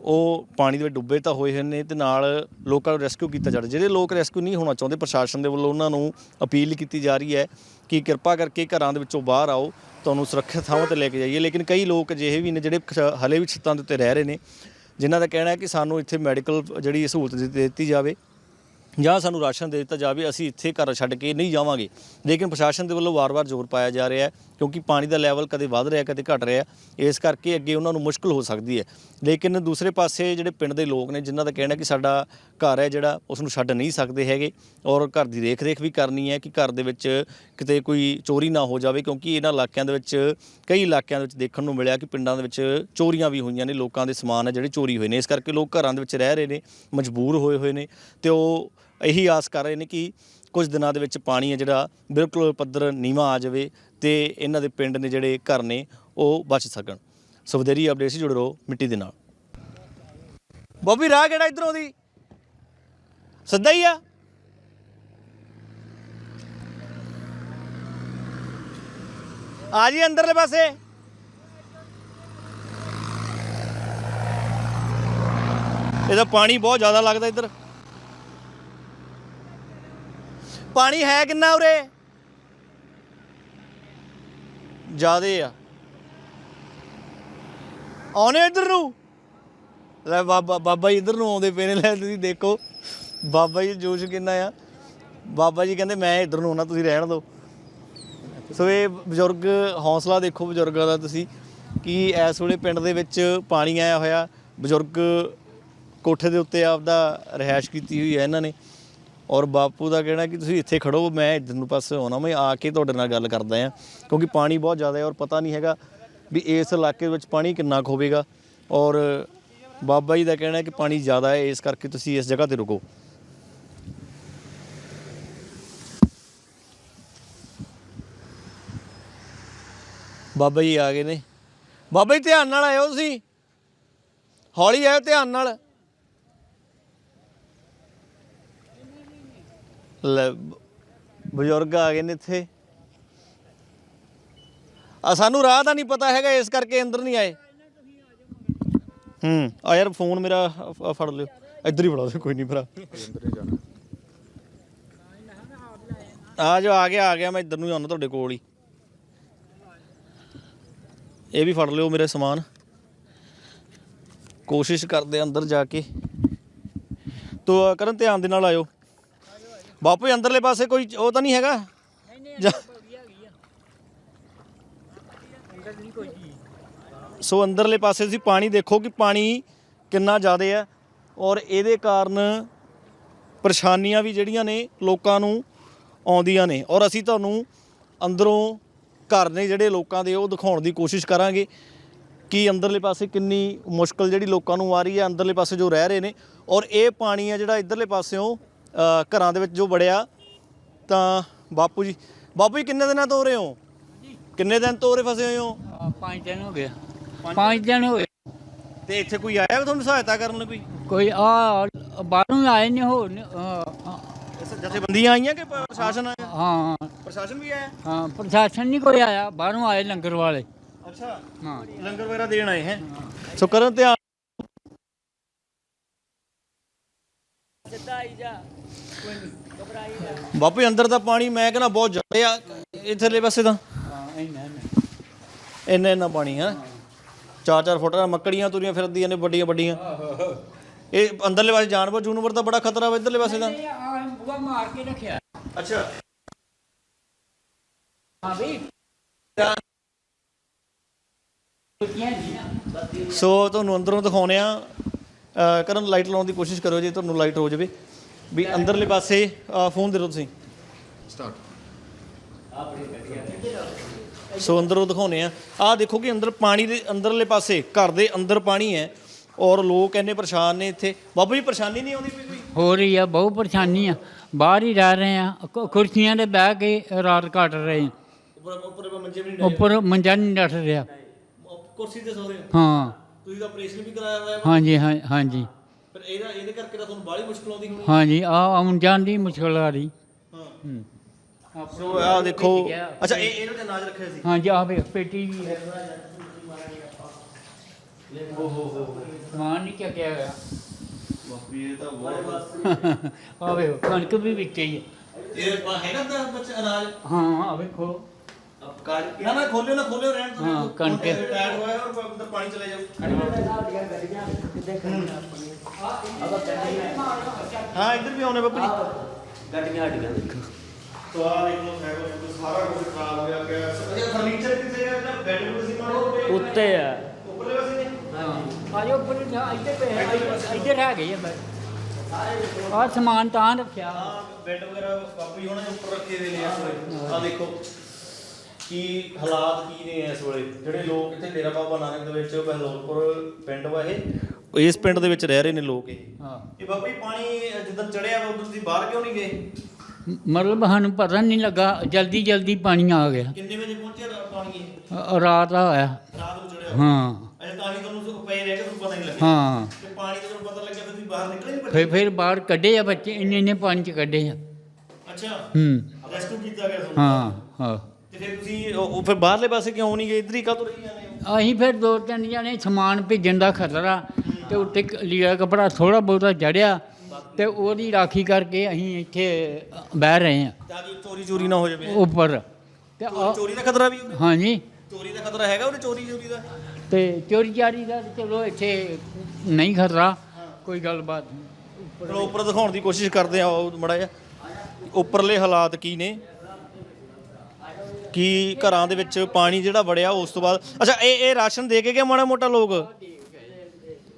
ਉਹ ਪਾਣੀ ਦੇ ਵਿੱਚ ਡੁੱਬੇ ਤਾਂ ਹੋਏ ਹੋਏ ਨੇ ਤੇ ਨਾਲ ਲੋਕਾਂ ਨੂੰ ਰੈਸਕਿਊ ਕੀਤਾ ਜਾ ਰਿਹਾ। ਜਿਹੜੇ ਲੋਕ ਰੈਸਕਿਊ ਨਹੀਂ ਹੋਣਾ ਚਾਹੁੰਦੇ, ਪ੍ਰਸ਼ਾਸਨ ਦੇ ਵੱਲੋਂ ਉਹਨਾਂ ਨੂੰ ਅਪੀਲ ਕੀਤੀ ਜਾ ਰਹੀ ਹੈ ਕਿ ਕਿਰਪਾ ਕਰਕੇ ਘਰਾਂ ਦੇ ਵਿੱਚੋਂ ਬਾਹਰ ਆਓ, ਤੁਹਾਨੂੰ ਸੁਰੱਖਿਅਤ ਥਾਵਾਂ ਤੇ ਲੈ ਕੇ ਜਾਈਏ। ਲੇਕਿਨ ਕਈ ਲੋਕ ਅਜਿਹੇ ਵੀ ਨੇ ਜਿਹੜੇ ਖ- ਹਲੇ ਵੀ ਛੱਤਾਂ ਦੇ ਉੱਤੇ ਰਹਿ ਰਹੇ ਨੇ, ਜਿਨ੍ਹਾਂ ਦਾ ਕਹਿਣਾ ਹੈ ਕਿ ਸਾਨੂੰ ਇੱਥੇ ਮੈਡੀਕਲ ਜਿਹੜੀ ਸਹੂਲਤ ਦੇ ਦਿੱਤੀ ਜਾਵੇ। ਜਾਂ ਸਾਨੂੰ ਰਾਸ਼ਨ ਦੇ ਦਿੱਤਾ ਜਾਵੇ, ਅਸੀਂ ਇੱਥੇ ਘਰ ਛੱਡ ਕੇ ਨਹੀਂ ਜਾਵਾਂਗੇ। ਲੇਕਿਨ ਪ੍ਰਸ਼ਾਸਨ ਦੇ ਵੱਲੋਂ ਵਾਰ-ਵਾਰ ਜ਼ੋਰ ਪਾਇਆ ਜਾ ਰਿਹਾ ਹੈ, ਕਿਉਂਕਿ ਪਾਣੀ ਦਾ ਲੈਵਲ ਕਦੇ ਵੱਧ ਰਿਹਾ, ਕਦੇ ਘਟ ਰਿਹਾ। ਇਸ ਕਰਕੇ ਅੱਗੇ ਉਹਨਾਂ ਨੂੰ ਮੁਸ਼ਕਲ ਹੋ ਸਕਦੀ ਹੈ। ਲੇਕਿਨ ਦੂਸਰੇ ਪਾਸੇ ਜਿਹੜੇ ਪਿੰਡ ਦੇ ਲੋਕ ਨੇ, ਜਿਨ੍ਹਾਂ ਦਾ ਕਹਿਣਾ ਕਿ ਸਾਡਾ ਘਰ ਹੈ ਜਿਹੜਾ ਉਸ ਨੂੰ ਛੱਡ ਨਹੀਂ ਸਕਦੇ ਹੈਗੇ ਔਰ ਘਰ ਦੀ ਦੇਖ-ਰੇਖ ਵੀ ਕਰਨੀ ਹੈ ਕਿ ਘਰ ਦੇ ਵਿੱਚ ਕਿਤੇ ਕੋਈ ਚੋਰੀ ਨਾ ਹੋ ਜਾਵੇ ਕਿਉਂਕਿ ਇਹਨਾਂ ਇਲਾਕਿਆਂ ਦੇ ਵਿੱਚ, ਕਈ ਇਲਾਕਿਆਂ ਦੇ ਵਿੱਚ ਦੇਖਣ ਨੂੰ ਮਿਲਿਆ ਕਿ ਪਿੰਡਾਂ ਦੇ ਵਿੱਚ ਚੋਰੀਆਂ ਵੀ ਹੋਈਆਂ ਨੇ, ਲੋਕਾਂ ਦੇ ਸਮਾਨ ਹੈ ਜਿਹੜੇ ਚੋਰੀ ਹੋਏ ਨੇ। ਇਸ ਕਰਕੇ ਲੋਕ ਘਰਾਂ ਦੇ ਵਿੱਚ ਰਹਿ ਰਹੇ ਨੇ, ਮਜਬੂਰ ਹੋਏ ਹੋਏ ਨੇ ਤੇ ਉਹ ਇਹੀ ਆਸ ਕਰ ਰਹੇ ਨੇ ਕਿ ਕੁਝ ਦਿਨਾਂ ਦੇ ਵਿੱਚ ਪਾਣੀ ਹੈ ਜਿਹੜਾ ਬਿਲਕੁਲ ਪੱਧਰ ਨੀਵਾਂ ਆ ਜਾਵੇ ਤੇ ਇਹਨਾਂ ਦੇ ਪਿੰਡ ਨੇ ਜਿਹੜੇ ਘਰ ਨੇ ਉਹ ਬਚ ਸਕਣ। ਸੋ ਵਧੇਰੀ ਅਪਡੇਟ ਸੀ ਜੁੜੇ ਰਹੋ ਮਿੱਟੀ ਦੇ ਨਾਲ। ਬੋਬੀ ਰਾਹ ਕਿਹੜਾ ਇਧਰੋਂ ਦੀ? ਸਿੱਧਾ ਹੀ ਆ। ਆ ਜੀ ਅੰਦਰਲੇ ਪਾਸੇ। ਇਹਦਾ ਪਾਣੀ ਬਹੁਤ ਜ਼ਿਆਦਾ ਲੱਗਦਾ ਇੱਧਰ। ਪਾਣੀ ਹੈ ਕਿੰਨਾ ਉਰੇ? ਜ਼ਿਆਦੇ ਆ। ਆਉਣੇ ਇੱਧਰ ਨੂੰ? ਲੈ ਬਾਬਾ ਬਾਬਾ ਜੀ ਇੱਧਰ ਨੂੰ ਆਉਂਦੇ ਪਏ ਨੇ, ਲੈ ਤੁਸੀਂ ਦੇਖੋ। ਬਾਬਾ ਜੀ ਜੋਸ਼ ਕਿੰਨਾ ਆ? ਬਾਬਾ ਜੀ ਕਹਿੰਦੇ, ਮੈਂ ਇੱਧਰ ਨੂੰ ਆਉਣਾ, ਤੁਸੀਂ ਰਹਿਣ ਦਿਓ। ਸੋ ਇਹ ਬਜ਼ੁਰਗ, ਹੌਸਲਾ ਦੇਖੋ ਬਜ਼ੁਰਗਾਂ ਦਾ ਤੁਸੀਂ, ਕਿ ਇਸ ਵੇਲੇ ਪਿੰਡ ਦੇ ਵਿੱਚ ਪਾਣੀ ਆਇਆ ਹੋਇਆ। ਬਜ਼ੁਰਗ ਕੋਠੇ ਦੇ ਉੱਤੇ ਆਪਦਾ ਰਿਹਾਇਸ਼ ਕੀਤੀ ਹੋਈ ਹੈ ਇਹਨਾਂ ਨੇ। ਔਰ ਬਾਪੂ ਦਾ ਕਹਿਣਾ ਕਿ ਤੁਸੀਂ ਇੱਥੇ ਖੜੋ, ਮੈਂ ਇੱਧਰ ਨੂੰ ਪਾਸੇ ਆਉਣਾ, ਮੈਂ ਆ ਕੇ ਤੁਹਾਡੇ ਨਾਲ ਗੱਲ ਕਰਦਾ ਆ ਕਿਉਂਕਿ ਪਾਣੀ ਬਹੁਤ ਜ਼ਿਆਦਾ ਹੈ ਔਰ ਪਤਾ ਨਹੀਂ ਹੈਗਾ ਵੀ ਇਸ ਇਲਾਕੇ ਵਿੱਚ ਪਾਣੀ ਕਿੰਨਾ ਕੁ ਹੋਵੇਗਾ। ਔਰ ਬਾਬਾ ਜੀ ਦਾ ਕਹਿਣਾ ਹੈ ਕਿ ਪਾਣੀ ਜ਼ਿਆਦਾ ਹੈ, ਇਸ ਕਰਕੇ ਤੁਸੀਂ ਇਸ ਜਗ੍ਹਾ ਤੇ ਰੁਕੋ। ਬਾਬਾ ਜੀ ਆ ਗਏ ਨੇ। ਬਾਬਾ ਜੀ ਧਿਆਨ ਨਾਲ ਆਇਓ ਤੁਸੀਂ। ਹੌਲੀ ਆਇਓ ਧਿਆਨ ਨਾਲ। ਲੈ, ਬਜ਼ੁਰਗ ਆ ਗਏ ਨੇ ਇੱਥੇ। ਆ, ਸਾਨੂੰ ਰਾਹ ਦਾ ਨਹੀਂ ਪਤਾ ਹੈਗਾ, ਇਸ ਕਰਕੇ ਅੰਦਰ ਨਹੀਂ ਆਏ। ਹੂੰ, ਆ ਯਾਰ ਫੋਨ ਮੇਰਾ ਫ- ਫੜ ਲਿਓ। ਇੱਧਰ ਹੀ ਫੜਾ ਦਿਓ, ਕੋਈ ਨਹੀਂ ਭਰਾ। ਆ ਜੋ ਆ ਗਿਆ ਆ ਗਿਆ, ਮੈਂ ਇੱਧਰ ਨੂੰ ਹੀ ਤੁਹਾਡੇ ਕੋਲ ਹੀ। ਇਹ ਵੀ ਫੜ ਲਿਓ ਮੇਰੇ ਸਮਾਨ। ਕੋਸ਼ਿਸ਼ ਕਰਦੇ ਅੰਦਰ ਜਾ ਕੇ। ਤੋ ਕਰਨ ਧਿਆਨ ਦੇ ਨਾਲ ਆਇਓ। ਬਾਪੂ ਜੀ, ਅੰਦਰਲੇ ਪਾਸੇ ਕੋਈ ਉਹ ਤਾਂ ਨਹੀਂ ਹੈਗਾ? ਜਾ- ਸੋ ਅੰਦਰਲੇ ਪਾਸੇ ਤੁਸੀਂ ਪਾਣੀ ਦੇਖੋ ਕਿ ਪਾਣੀ ਕਿੰਨਾ ਜ਼ਿਆਦਾ ਹੈ ਔਰ ਇਹਦੇ ਕਾਰਨ ਪਰੇਸ਼ਾਨੀਆਂ ਵੀ ਜਿਹੜੀਆਂ ਨੇ ਲੋਕਾਂ ਨੂੰ ਆਉਂਦੀਆਂ ਨੇ ਔਰ ਅਸੀਂ ਤੁਹਾਨੂੰ ਅੰਦਰੋਂ ਘਰ ਨੇ ਜਿਹੜੇ ਲੋਕਾਂ ਦੇ ਉਹ ਦਿਖਾਉਣ ਦੀ ਕੋਸ਼ਿਸ਼ ਕਰਾਂਗੇ ਕਿ ਅੰਦਰਲੇ ਪਾਸੇ ਕਿੰਨੀ ਮੁਸ਼ਕਲ ਜਿਹੜੀ ਲੋਕਾਂ ਨੂੰ ਆ ਰਹੀ ਹੈ ਅੰਦਰਲੇ ਪਾਸੇ ਜੋ ਰਹਿ ਰਹੇ ਨੇ ਔਰ ਇਹ ਪਾਣੀ ਆ ਜਿਹੜਾ ਇਧਰਲੇ ਪਾਸਿਓਂ ਘਰਾਂ ਦੇ ਵਿੱਚ ਜੋ ਵੜਿਆ ਤਾਂ ਬਾਪੂ ਜੀ ਬਾਪੂ ਜੀ ਕਿੰਨੇ ਦਿਨਾਂ ਤੋਂ ਹੋ ਰਹੇ ਹੋ? ਕਿੰਨੇ ਦਿਨ ਤੋਂ ਉਰੇ ਫਸੇ ਹੋਏ ਹੋ? ਪੰਜ ਦਿਨ ਹੋ ਗਏ। ਪੰਜ ਦਿਨ ਹੋ ਗਏ। ਤੇ ਇੱਥੇ ਕੋਈ ਆਇਆ ਤੁਹਾਨੂੰ ਸਹਾਇਤਾ ਕਰਨ ਕੋਈ? ਕੋਈ ਆ ਬਾਹਰੋਂ ਆਏ ਨੇ ਹੋਰ ਜਥੇਬੰਦੀਆਂ ਆਈਆਂ ਕਿ ਪ੍ਰਸ਼ਾਸਨ ਆਇਆ? ਹਾਂ। ਪ੍ਰਸ਼ਾਸਨ ਵੀ ਆਇਆ? ਹਾਂ ਪ੍ਰਸ਼ਾਸਨ ਨਹੀਂ ਕੋਈ ਆਇਆ ਬਾਹਰੋਂ ਆਏ ਲੰਗਰ ਵਾਲੇ। ਅੱਛਾ। ਹਾਂ। ਲੰਗਰ ਵਗੈਰਾ ਦੇਣ ਆਏ ਹੈ? ਸੋ ਕਰਨ ਧਿਆਨ ਬਾਪੂ ਜੀ, ਅੰਦਰ ਦਾ ਪਾਣੀ ਮੈਂ ਕਹਿੰਦਾ ਬਹੁਤ ਜ਼ਿਆਦਾ ਇਧਰਲੇ ਪਾਸੇ ਤਾਂ। ਹਾਂ ਇੰਨਾ ਇੰਨਾ। ਇੰਨਾ ਪਾਣੀ ਹੈ? ਚਾਰ ਚਾਰ ਫੁੱਟ ਮੱਕੜੀਆਂ ਤੁਰੀਆਂ ਫਿਰਦੀਆਂ ਨੇ ਵੱਡੀਆਂ ਵੱਡੀਆਂ ਇਹ ਅੰਦਰਲੇ ਪਾਸੇ ਜਾਨਵਰ ਜੂਨਵਰ ਦਾ ਬੜਾ ਖਤਰਾ ਵਾ ਇਧਰਲੇ ਪਾਸੇ ਦਾ। ਆ ਬੁਆ ਮਾਰ ਕੇ ਰੱਖਿਆ। ਅੱਛਾ। ਹਾਂ ਵੀ। ਕੁੱਤੀਆਂ ਨਹੀਂ ਨਾ ਸੋ ਤੁਹਾਨੂੰ ਅੰਦਰੋਂ ਦਿਖਾਉਨੇ ਆ ਕਰਨ ਲਾਈਟ ਲਾਉਣ ਦੀ ਕੋਸ਼ਿਸ਼ ਕਰੋ ਜੇ ਤੁਹਾਨੂੰ ਲਾਈਟ ਹੋ ਜਾਵੇ। ਵੀ ਅੰਦਰਲੇ ਪਾਸੇ ਫੋਨ ਦੇ ਦਿਓ ਤੁਸੀਂ। ਸੋ ਅੰਦਰੋਂ ਦਿਖਾਉਨੇ ਆ ਆ ਦੇਖੋ ਕਿ ਅੰਦਰ ਪਾਣੀ ਦੇ ਅੰਦਰਲੇ ਪਾਸੇ ਘਰ ਦੇ ਅੰਦਰ ਪਾਣੀ ਹੈ। ਔਰ ਲੋਕ ਇੰਨੇ ਪਰੇਸ਼ਾਨ ਨੇ ਇੱਥੇ। ਬਾਬੂ ਜੀ ਪਰੇਸ਼ਾਨੀ ਨਹੀਂ ਆਉਂਦੀ ਕੋਈ? ਹੋ ਰਹੀ ਆ ਬਹੁਤ ਪਰੇਸ਼ਾਨੀ ਆ। ਬਾਹਰ ਹੀ ਰਹਿ ਰਹੇ ਆ। ਕੁ- ਕੁਰਸੀਆਂ ਤੇ ਬਹਿ ਕੇ ਰਾਤ ਕੱਟ ਰਹੇ ਆ। ਉੱਪਰ ਉੱਪਰ ਮੰਜੇ ਵੀ ਉੱਪਰ ਮੰਜਾ ਨਹੀਂ ਡੱਟ ਰਿਹਾ। ਨਹੀਂ ਕੁਰਸੀ ਤੇ ਸੋ ਰਹੇ ਹੋ? ਹਾਂ। ਤੁਸੀਂ ਤਾਂ ਆਪਰੇਸ਼ਨ ਵੀ ਕਰਾਇਆ ਹੋਇਆ। ਹਾਂਜੀ ਹਾਂ ਹਾਂਜੀ। ਪਰ ਇਹਦਾ ਇਹਦੇ ਕਰਕੇ ਤਾਂ ਤੁਹਾਨੂੰ ਬਾਹਲੀ ਮੁਸ਼ਕਲ ਆਉਂਦੀ ਹੋਣੀ। ਹਾਂਜੀ ਆ ਆਉਣ ਜਾਣ ਦੀ ਮੁਸ਼ਕਲ ਆ ਰਹੀ। ਹਾਂ। ਹੂੰ। ਸੋ ਆ ਦੇਖੋ। ਅੱਛਾ ਇਹ ਇਹਨੂੰ ਤੇ ਨਾਜ਼ ਰੱਖਿਆ ਸੀ। ਹਾਂਜੀ ਆ ਵੇ ਪੇਟੀ ਵੀ ਹੈ। ਸਮਾਨ ਨਹੀਂ ਚੱਕਿਆ ਗਿਆ ਬਾਪੀ ਇਹ ਤਾਂ ਬਹੁਤ ਆ ਵੇ ਕਣਕ ਵੀ ਵਿੱਚ ਹੀ ਹੈ ਇਹ ਪਾ ਹੈਗਾ ਤਾਂ ਬੱਚਾ ਅਨਾਜ ਹਾਂ ਆ ਵੇਖੋ ਅਬ ਕਾਜ ਨਾ ਨਾ ਖੋਲਿਓ ਨਾ ਖੋਲਿਓ ਰਹਿਣ ਦਿਓ। ਹਾਂ, ਕਣਕ। ਟਾਇਰ ਹੋਇਆ ਔਰ ਅੰਦਰ ਪਾਣੀ ਚਲੇ ਜਾਓ ਹਾਂ ਇੱਧਰ ਵੀ ਆਉਣੇ ਬਾਪੂ ਜੀ ਗੱਡੀਆਂ ਹਟੀਆਂ ਸੋ ਆ ਦੇਖ ਲਓ ਸਾਈਕਲ ਤੇ ਸਾਰਾ ਕੁਝ ਖਰਾਬ ਹੋਇਆ ਪਿਆ ਅੱਛਾ ਫਰਨੀਚਰ ਕਿੱਥੇ ਹੈ ਇਹਦਾ ਬੈੱਡ ਬੁੱਡ ਸੀ ਮਾਰੋ ਉੱਤੇ ਆ ਉੱਪਰਲੇ ਪਾਸੇ ਨੇ ਹਾਂ ਆਜੋ ਉੱਪਰ ਇੱਥੇ ਪਏ ਇੱਧਰ ਹੈਗੇ ਆ ਬਸ। ਆ ਸਮਾਨ ਤਾਂ ਰੱਖਿਆ। ਬੈੱਡ ਵਗੈਰਾ ਜੀ ਹੋਣਾ ਉੱਪਰ ਰੱਖੇ ਦੇ ਨੇ ਇਸ ਵੇਲੇ। ਆ ਦੇਖੋ ਕੀ ਹਾਲਾਤ ਕੀ ਨੇ ਇਸ ਵੇਲੇ? ਜਿਹੜੇ ਲੋਕ ਇੱਥੇ ਡੇਰਾ ਬਾਬਾ ਨਾਨਕ ਦੇ ਵਿੱਚ ਬਹਿਲੋਲਪੁਰ ਪਿੰਡ ਵਾ ਇਹ। ਇਸ ਪਿੰਡ ਦੇ ਵਿੱਚ ਰਹਿ ਰਹੇ ਨੇ ਲੋਕ ਇਹ। ਹਾਂ। ਇਹ ਜੀ ਪਾਣੀ ਜਦੋਂ ਚੜਿਆ ਵਾ ਉਦੋਂ ਤੁਸੀਂ ਬਾਹਰ ਕਿਉਂ ਨਹੀਂ ਗਏ? ਮ- ਮਤਲਬ ਸਾਨੂੰ ਪਤਾ ਨਹੀਂ ਲੱਗਾ ਜਲਦੀ ਜਲਦੀ ਪਾਣੀ ਆ ਗਿਆ। ਕਿੰਨੇ ਵਜੇ ਪਹੁੰਚਿਆ ਰਾ- ਪਾਣੀ ਇਹ? ਅ- ਰਾਤ ਆ ਹੋਇਆ। ਰਾਤ ਨੂੰ ਚੜਿਆ ਹਾਂ। ਤਾਂ ਹੀ ਤੁਹਾਨੂੰ ਪਏ ਰਹਿ ਕੇ ਤੁਹਾਨੂੰ ਪਤਾ ਨਹੀਂ ਲੱਗਿਆ। ਹਾਂ। ਤੇ ਪਾਣੀ ਦਾ ਤੁਹਾਨੂੰ ਪਤਾ ਲੱਗਿਆ ਫਿਰ ਤੁਸੀਂ ਬਾਹਰ ਨਿਕਲੇ ਨਹੀਂ ਫਿਰ ਫਿਰ ਬਾਹਰ ਕੱਢੇ ਆ ਬੱਚੇ ਇੰਨੇ ਇੰਨੇ ਪਾਣੀ ਚ ਕੱਢੇ ਆ। ਅੱਛਾ। ਹੂੰ। ਰੈਸਕਿਊ ਕੀਤਾ ਗਿਆ ਤੁਹਾਨੂੰ। ਹਾਂ ਹਾਂ। ਤੇ ਫਿਰ ਤੁਸੀਂ ਉਹ ਉਹ ਫਿਰ ਬਾਹਰਲੇ ਪਾਸੇ ਕਿਉਂ ਨਹੀਂ ਗਏ? ਇੱਧਰ ਹੀ ਕਾਹਤੋਂ ਰਹੀ ਜਾਂਦੇ ਹੋ? ਅਸੀਂ ਫਿਰ ਦੋ ਤਿੰਨ ਜਣੇ ਸਮਾਨ ਭੇਜਣ ਦਾ ਖਤਰਾ ਤੇ ਉੱਤੇ ਕ- ਲੀੜਾ ਕਪੜਾ ਥੋੜਾ ਬਹੁਤਾ ਚੜਿਆ ਤੇ ਉਹਦੀ ਰਾਖੀ ਕਰਕੇ ਅਸੀਂ ਇੱਥੇ ਬਹਿ ਰਹੇ ਹਾਂ। ਤਾਂ ਕਿ ਚੋਰੀ ਚੋਰੀ ਨਾ ਹੋ ਜਾਵੇ। ਉੱਪਰ। ਤੇ ਆ- ਚੋਰੀ ਦਾ ਖਤਰਾ ਵੀ ਹਾਂਜੀ। ਚੋਰੀ ਦਾ ਖਤਰਾ ਹੈਗਾ ਉਹਦੇ ਚੋਰੀ ਚੋਰੀ ਦਾ? ਤੇ ਚੋਰੀ ਚਾਰੀ ਦਾ ਤੇ ਚਲੋ ਇੱਥੇ ਨਹੀਂ ਖਤਰਾ, ਕੋਈ ਗੱਲਬਾਤ ਨਹੀਂ। ਚਲੋ ਉੱਪਰ ਦਿਖਾਉਣ ਦੀ ਕੋਸ਼ਿਸ਼ ਕਰਦੇ ਆ ਉਹ ਮੜਾ ਜਿਹਾ। ਉੱਪਰਲੇ ਹਾਲਾਤ ਕੀ ਨੇ? ਕੀ ਘਰਾਂ ਦੇ ਵਿੱਚ ਪਾਣੀ ਜਿਹੜਾ ਵੜਿਆ ਉਸ ਤੋਂ ਬਾਅਦ ਅੱਛਾ, ਇਹ ਇਹ ਰਾਸ਼ਨ ਦੇ ਕੇ ਗਏ ਮਾੜਾ ਮੋਟਾ ਲੋਕ?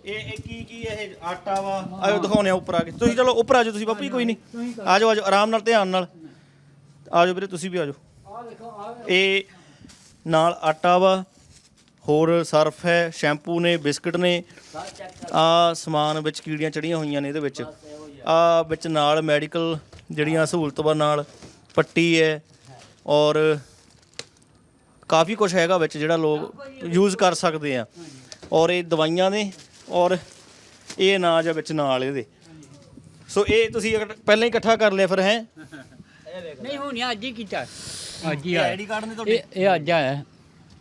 ਇਹ ਇਹ ਕੀ ਕੀ ਇਹ ਆਟਾ ਵਾ? ਆਜੋ ਦਿਖਾਉਣੇ ਆ ਉੱਪਰ ਆ ਕੇ। ਤੁਸੀਂ ਚਲੋ ਉੱਪਰ ਆ ਜਾਓ ਤੁਸੀਂ ਬਾਪੂ ਜੀ, ਕੋਈ ਨਹੀਂ। ਆ ਜਾਓ ਆ ਜਾਓ, ਆਰਾਮ ਨਾਲ ਧਿਆਨ ਨਾਲ। ਆ ਜਾਓ ਵੀਰੇ, ਤੁਸੀਂ ਵੀ ਆ ਜਾਓ। ਇਹ ਨਾਲ ਆਟਾ ਵਾ ਹੋਰ ਸਰਫ ਹੈ ਸ਼ੈਂਪੂ ਨੇ ਬਿਸਕਟ ਨੇ। ਆ ਸਮਾਨ ਵਿੱਚ ਕੀੜੀਆਂ ਚੜੀਆਂ ਹੋਈਆਂ ਨੇ ਇਹਦੇ ਵਿੱਚ। ਆ ਵਿੱਚ ਨਾਲ ਮੈਡੀਕਲ ਜਿਹੜੀਆਂ ਸਹੂਲਤ ਨਾਲ ਪੱਟੀ ਹੈ ਔਰ ਕਾਫੀ ਕੁਝ ਹੈਗਾ ਵਿੱਚ ਜਿਹੜਾ ਲੋਕ ਯੂਜ਼ ਕਰ ਸਕਦੇ ਆ। ਔਰ ਇਹ ਦਵਾਈਆਂ ਨੇ ਔਰ ਇਹ ਅਨਾਜ ਆ ਵਿੱਚ ਨਾਲ ਇਹਦੇ। ਸੋ ਇਹ ਤੁਸੀਂ ਅਗਰ ਪਹਿਲਾਂ ਹੀ ਇਕੱਠਾ ਕਰ ਲਿਆ ਫਿਰ ਹੈ? ਨਹੀਂ ਹੁਣ ਅੱਜ ਹੀ ਕੀਤਾ। ਅੱਜ ਹੀ ਆਇਆ। ਆਈਡੀ ਕਾਰਡ ਨੇ ਤੁਹਾਡੇ? ਇਹ ਇਹ ਅੱਜ ਆਇਆ।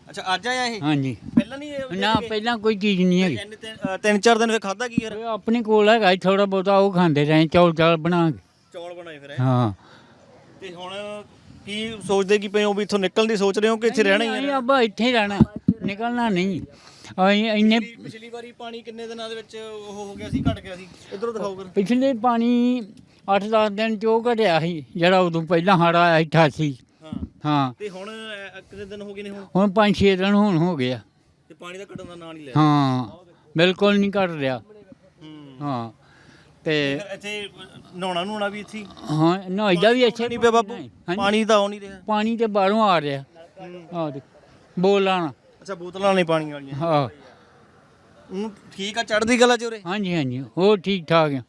ਅੱਛਾ ਅੱਜ ਆਇਆ ਇਹ? ਹਾਂਜੀ। ਪਹਿਲਾਂ ਨਹੀਂ ਇਹ ਨਾ ਪਹਿਲਾਂ ਕੋਈ ਚੀਜ਼ ਨਹੀਂ ਹੈਗੀ। ਤਿੰਨ- ਤਿੰਨ ਅ, ਤਿੰਨ ਚਾਰ ਦਿਨ ਫਿਰ ਖਾਦਾ ਕੀ ਯਾਰ? ਇਹ ਆਪਣੇ ਕੋਲ ਹੈਗਾ ਥੋੜਾ ਬਹੁਤਾ ਉਹ ਖਾਂਦੇ ਰਹੇ ਚੌਲ ਚਾਲ ਬਣਾ ਕੇ। ਚੌਲ ਬਣਾਏ ਫਿਰ ਹੈਂ? ਹਾਂ। ਤੇ ਹੁਣ ਕੀ ਸੋਚਦੇ ਕੀ ਪਏ ਹੋ ਵੀ ਇੱਥੋਂ ਨਿਕਲਣ ਦੀ ਸੋਚ ਰਹੇ ਹੋ ਕਿ ਇੱਥੇ ਰਹਿਣਾ ਹੀ ਨਹੀਂ ਹੈ? ਅੱਬਾ ਇੱਥੇ ਹੀ ਰਹਿਣਾ। ਨਿਕਲਣਾ ਨਹੀਂ। ਅਸੀਂ ਇੰਨੇ ਪਿਛਲੀ ਵਾਰੀ ਪਾਣੀ ਕਿੰਨੇ ਦਿਨਾਂ ਦੇ ਵਿੱਚ ਉਹ ਹੋ ਗਿਆ ਸੀ ਘਟ ਗਿਆ ਸੀ? ਇਧਰੋਂ ਦਿਖਾਓ ਕਰ ਪਿਛਲੇ ਪਾਣੀ 8-10 ਦਿਨ ਚ ਉਹ ਘਟਿਆ ਸੀ ਜਿਹੜਾ ਉਦੋਂ ਪਹਿਲਾਂ ਹੜ ਆਇਆ ਸੀ 88 ਹਾਂ। ਹਾਂ। ਤੇ ਹੁਣ ਅ, ਕਿੰਨੇ ਦਿਨ ਹੋ ਗਏ ਨੇ ਹੁਣ? ਹੁਣ 5-6 ਦਿਨ ਹੁਣ ਹੋ ਗਿਆ ਤੇ ਪਾਣੀ ਦਾ ਘਟਣ ਦਾ ਨਾਂ ਨਹੀਂ ਲਿਆ ਹਾਂ। ਬਿਲਕੁਲ ਨਹੀਂ ਘਟ ਰਿਹਾ। ਹੂੰ। ਹਾਂ। ਤੇ ਫਿਰ ਇੱਥੇ ਨਹਾਉਣਾ ਨੂਣਾ ਵੀ ਇੱਥੇ ਹੀ? ਹਾਂ ਨਹਾਈਦਾ ਵੀ ਅੱਛਾ ਨਹੀਂ ਪਿਆ ਹਾਂਜੀ। ਪਾਣੀ ਤਾਂ ਆਉ ਨਹੀਂ ਰਿਹਾ। ਪਾਣੀ ਤੇ ਬਾਹਰੋਂ ਆ ਰਿਹਾ। ਆ ਦੇਖ ਬੋਲਾਂ ਅੱਛਾ ਬੋਤਲਾਂ ਨੇ ਪਾਣੀ ਵਾਲੀਆਂ। ਹਾਂ। ਠੀਕ ਆ ਚੜਦੀ ਗਲਾ ਚੋਰੇ ਹਾਂਜੀ ਹਾਂਜੀ। ਉਹ ਠੀਕ ਠਾਕ ਆ।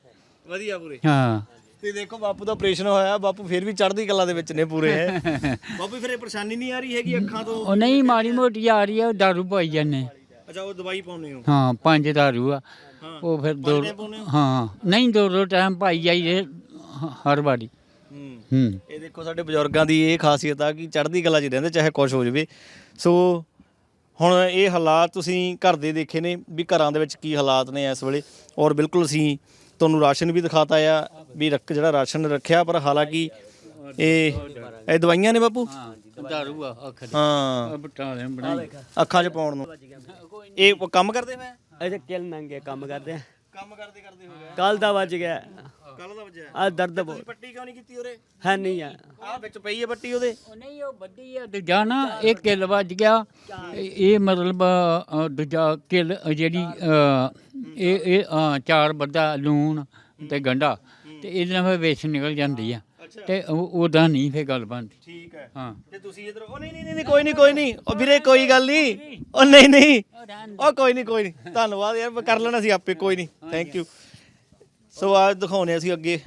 ਵਧੀਆ ਪੂਰੇ। ਹਾਂ। ਤੇ ਦੇਖੋ ਬਾਪੂ ਦਾ ਆਪਰੇਸ਼ਨ ਹੋਇਆ ਬਾਪੂ ਫਿਰ ਵੀ ਚੜਦੀ ਕਲਾ ਦੇ ਵਿੱਚ ਨੇ ਪੂਰੇ। ਹੈ ਬਾਪੂ ਫਿਰ ਇਹ ਪਰੇਸ਼ਾਨੀ ਨਹੀਂ ਆ ਰਹੀ ਹੈਗੀ ਅੱਖਾਂ ਤੋਂ? ਉਹ ਨਹੀਂ ਮਾੜੀ ਮੋਟੀ ਆ ਰਹੀ ਉਹ ਦਾਰੂ ਪਾਈ ਜਾਂਦੇ। ਅੱਛਾ ਉਹ ਦਵਾਈ ਪਾਉਨੇ ਹੋ? ਹਾਂ ਪੰਜ ਦਾਰੂ ਆ। ਹਾਂ ਉਹ ਫਿਰ ਦੋ ਪਾਉਂਦੇ ਹੋ? ਹਾਂ ਨਹੀਂ ਦੋ ਦੋ ਟਾਈਮ ਪਾਈ ਜਾਈਦੇ ਹ- ਹਰ ਵਾਰੀ। ਹੂੰ। ਹੂੰ। ਇਹ ਦੇਖੋ ਸਾਡੇ ਬਜ਼ੁਰਗਾਂ ਦੀ ਇਹ ਖਾਸੀਅਤ ਆ ਕਿ ਚੜ੍ਹਦੀ ਕਲਾ 'ਚ ਰਹਿੰਦੇ ਚਾਹੇ ਕੁਛ ਹੋ ਜਾਵੇ। ਸੋ ਹੁਣ ਇਹ ਹਾਲਾਤ ਤੁਸੀਂ ਘਰ ਦੇ ਦੇਖੇ ਨੇ ਵੀ ਘਰਾਂ ਦੇ ਵਿੱਚ ਕੀ ਹਾਲਾਤ ਨੇ ਇਸ ਵੇਲੇ। ਔਰ ਬਿਲਕੁਲ ਅਸੀਂ ਤੁਹਾਨੂੰ ਰਾਸ਼ਨ ਵੀ ਦਿਖਾਤਾ ਆ ਵੀ ਰੱਖ ਜਿਹੜਾ ਰਾਸ਼ਨ ਰੱਖਿਆ ਪਰ ਹਾਲਾਂਕਿ ਇਹ ਇਹ ਦਵਾਈਆਂ ਨੇ ਬਾਪੂ? ਹਾਂ ਦਾਰੂ ਆ ਅੱਖ ਦੀ ਹਾਂ। ਬਟਾ ਦੇ ਬਣਾਈ। ਅੱਖਾਂ 'ਚ ਪਾਉਣ ਨੂੰ। ਇਹ ਕੰਮ ਕਰਦੇ ਮੈਂ? ਅਜੇ ਕਿਲ ਨੰਗੇ ਕੰਮ ਕਰਦੇ ਆ। ਕੰਮ ਕਰਦੇ ਕਰਦੇ ਹੋ ਗਿਆ ਕੱਲ ਦਾ ਵੱਜ ਗਿਆ। ਕੱਲ ਦਾ ਵਜਿਆ ਆ ਦਰਦ ਬਹੁਤ। ਪੱਟੀ ਕਿਉਂ ਨਹੀਂ ਕੀਤੀ ਉਰੇ? ਹੈ ਨਹੀਂ ਆ ਆ ਵਿੱਚ ਪਈ ਹੈ ਪੱਟੀ ਉਹਦੇ? ਉਹ ਨਹੀਂ ਉਹ ਵੱਡੀ ਆ। ਦੂਜਾ ਨਾ ਇਹ ਕਿੱਲ ਵੱਜ ਗਿਆ। ਇਹ ਮਤਲਬ ਅ, ਦੂਜਾ ਕਿੱਲ ਜਿਹੜੀ ਅ, ਇਹ ਇਹ ਅ, ਚਾਰ ਵੱਡਾ ਲੂਣ ਤੇ ਗੰਡਾ ਤੇ ਇਹਦੇ ਨਾਲ ਫਿਰ ਵੇਚ ਨਿਕਲ ਜਾਂਦੀ ਆ। ਤੇ ਉਹਦਾ ਨਹੀਂ ਫੇ ਗੱਲ ਬਣਦੀ। ਠੀਕ ਹੈ। ਹਾਂ। ਤੇ ਤੁਸੀਂ ਇਧਰ ਉਹ ਨਹੀਂ ਨਹੀਂ ਨਹੀਂ ਕੋਈ ਨਹੀਂ ਕੋਈ ਨਹੀਂ। ਉਹ ਵੀਰੇ ਕੋਈ ਗੱਲ ਨਹੀਂ। ਉਹ ਨਹੀਂ ਨਹੀਂ। ਉਹ ਕੋਈ ਨਹੀਂ ਕੋਈ ਨਹੀਂ। ਧੰਨਵਾਦ ਯਾਰ ਕਰ ਲੈਣਾ ਸੀ ਆਪੇ ਕੋਈ ਨਹੀਂ। ਥੈਂਕ ਯੂ ਸੋ ਆ ਦਿਖਾਉਣੇ ਅਸੀਂ ਅੱਗੇ।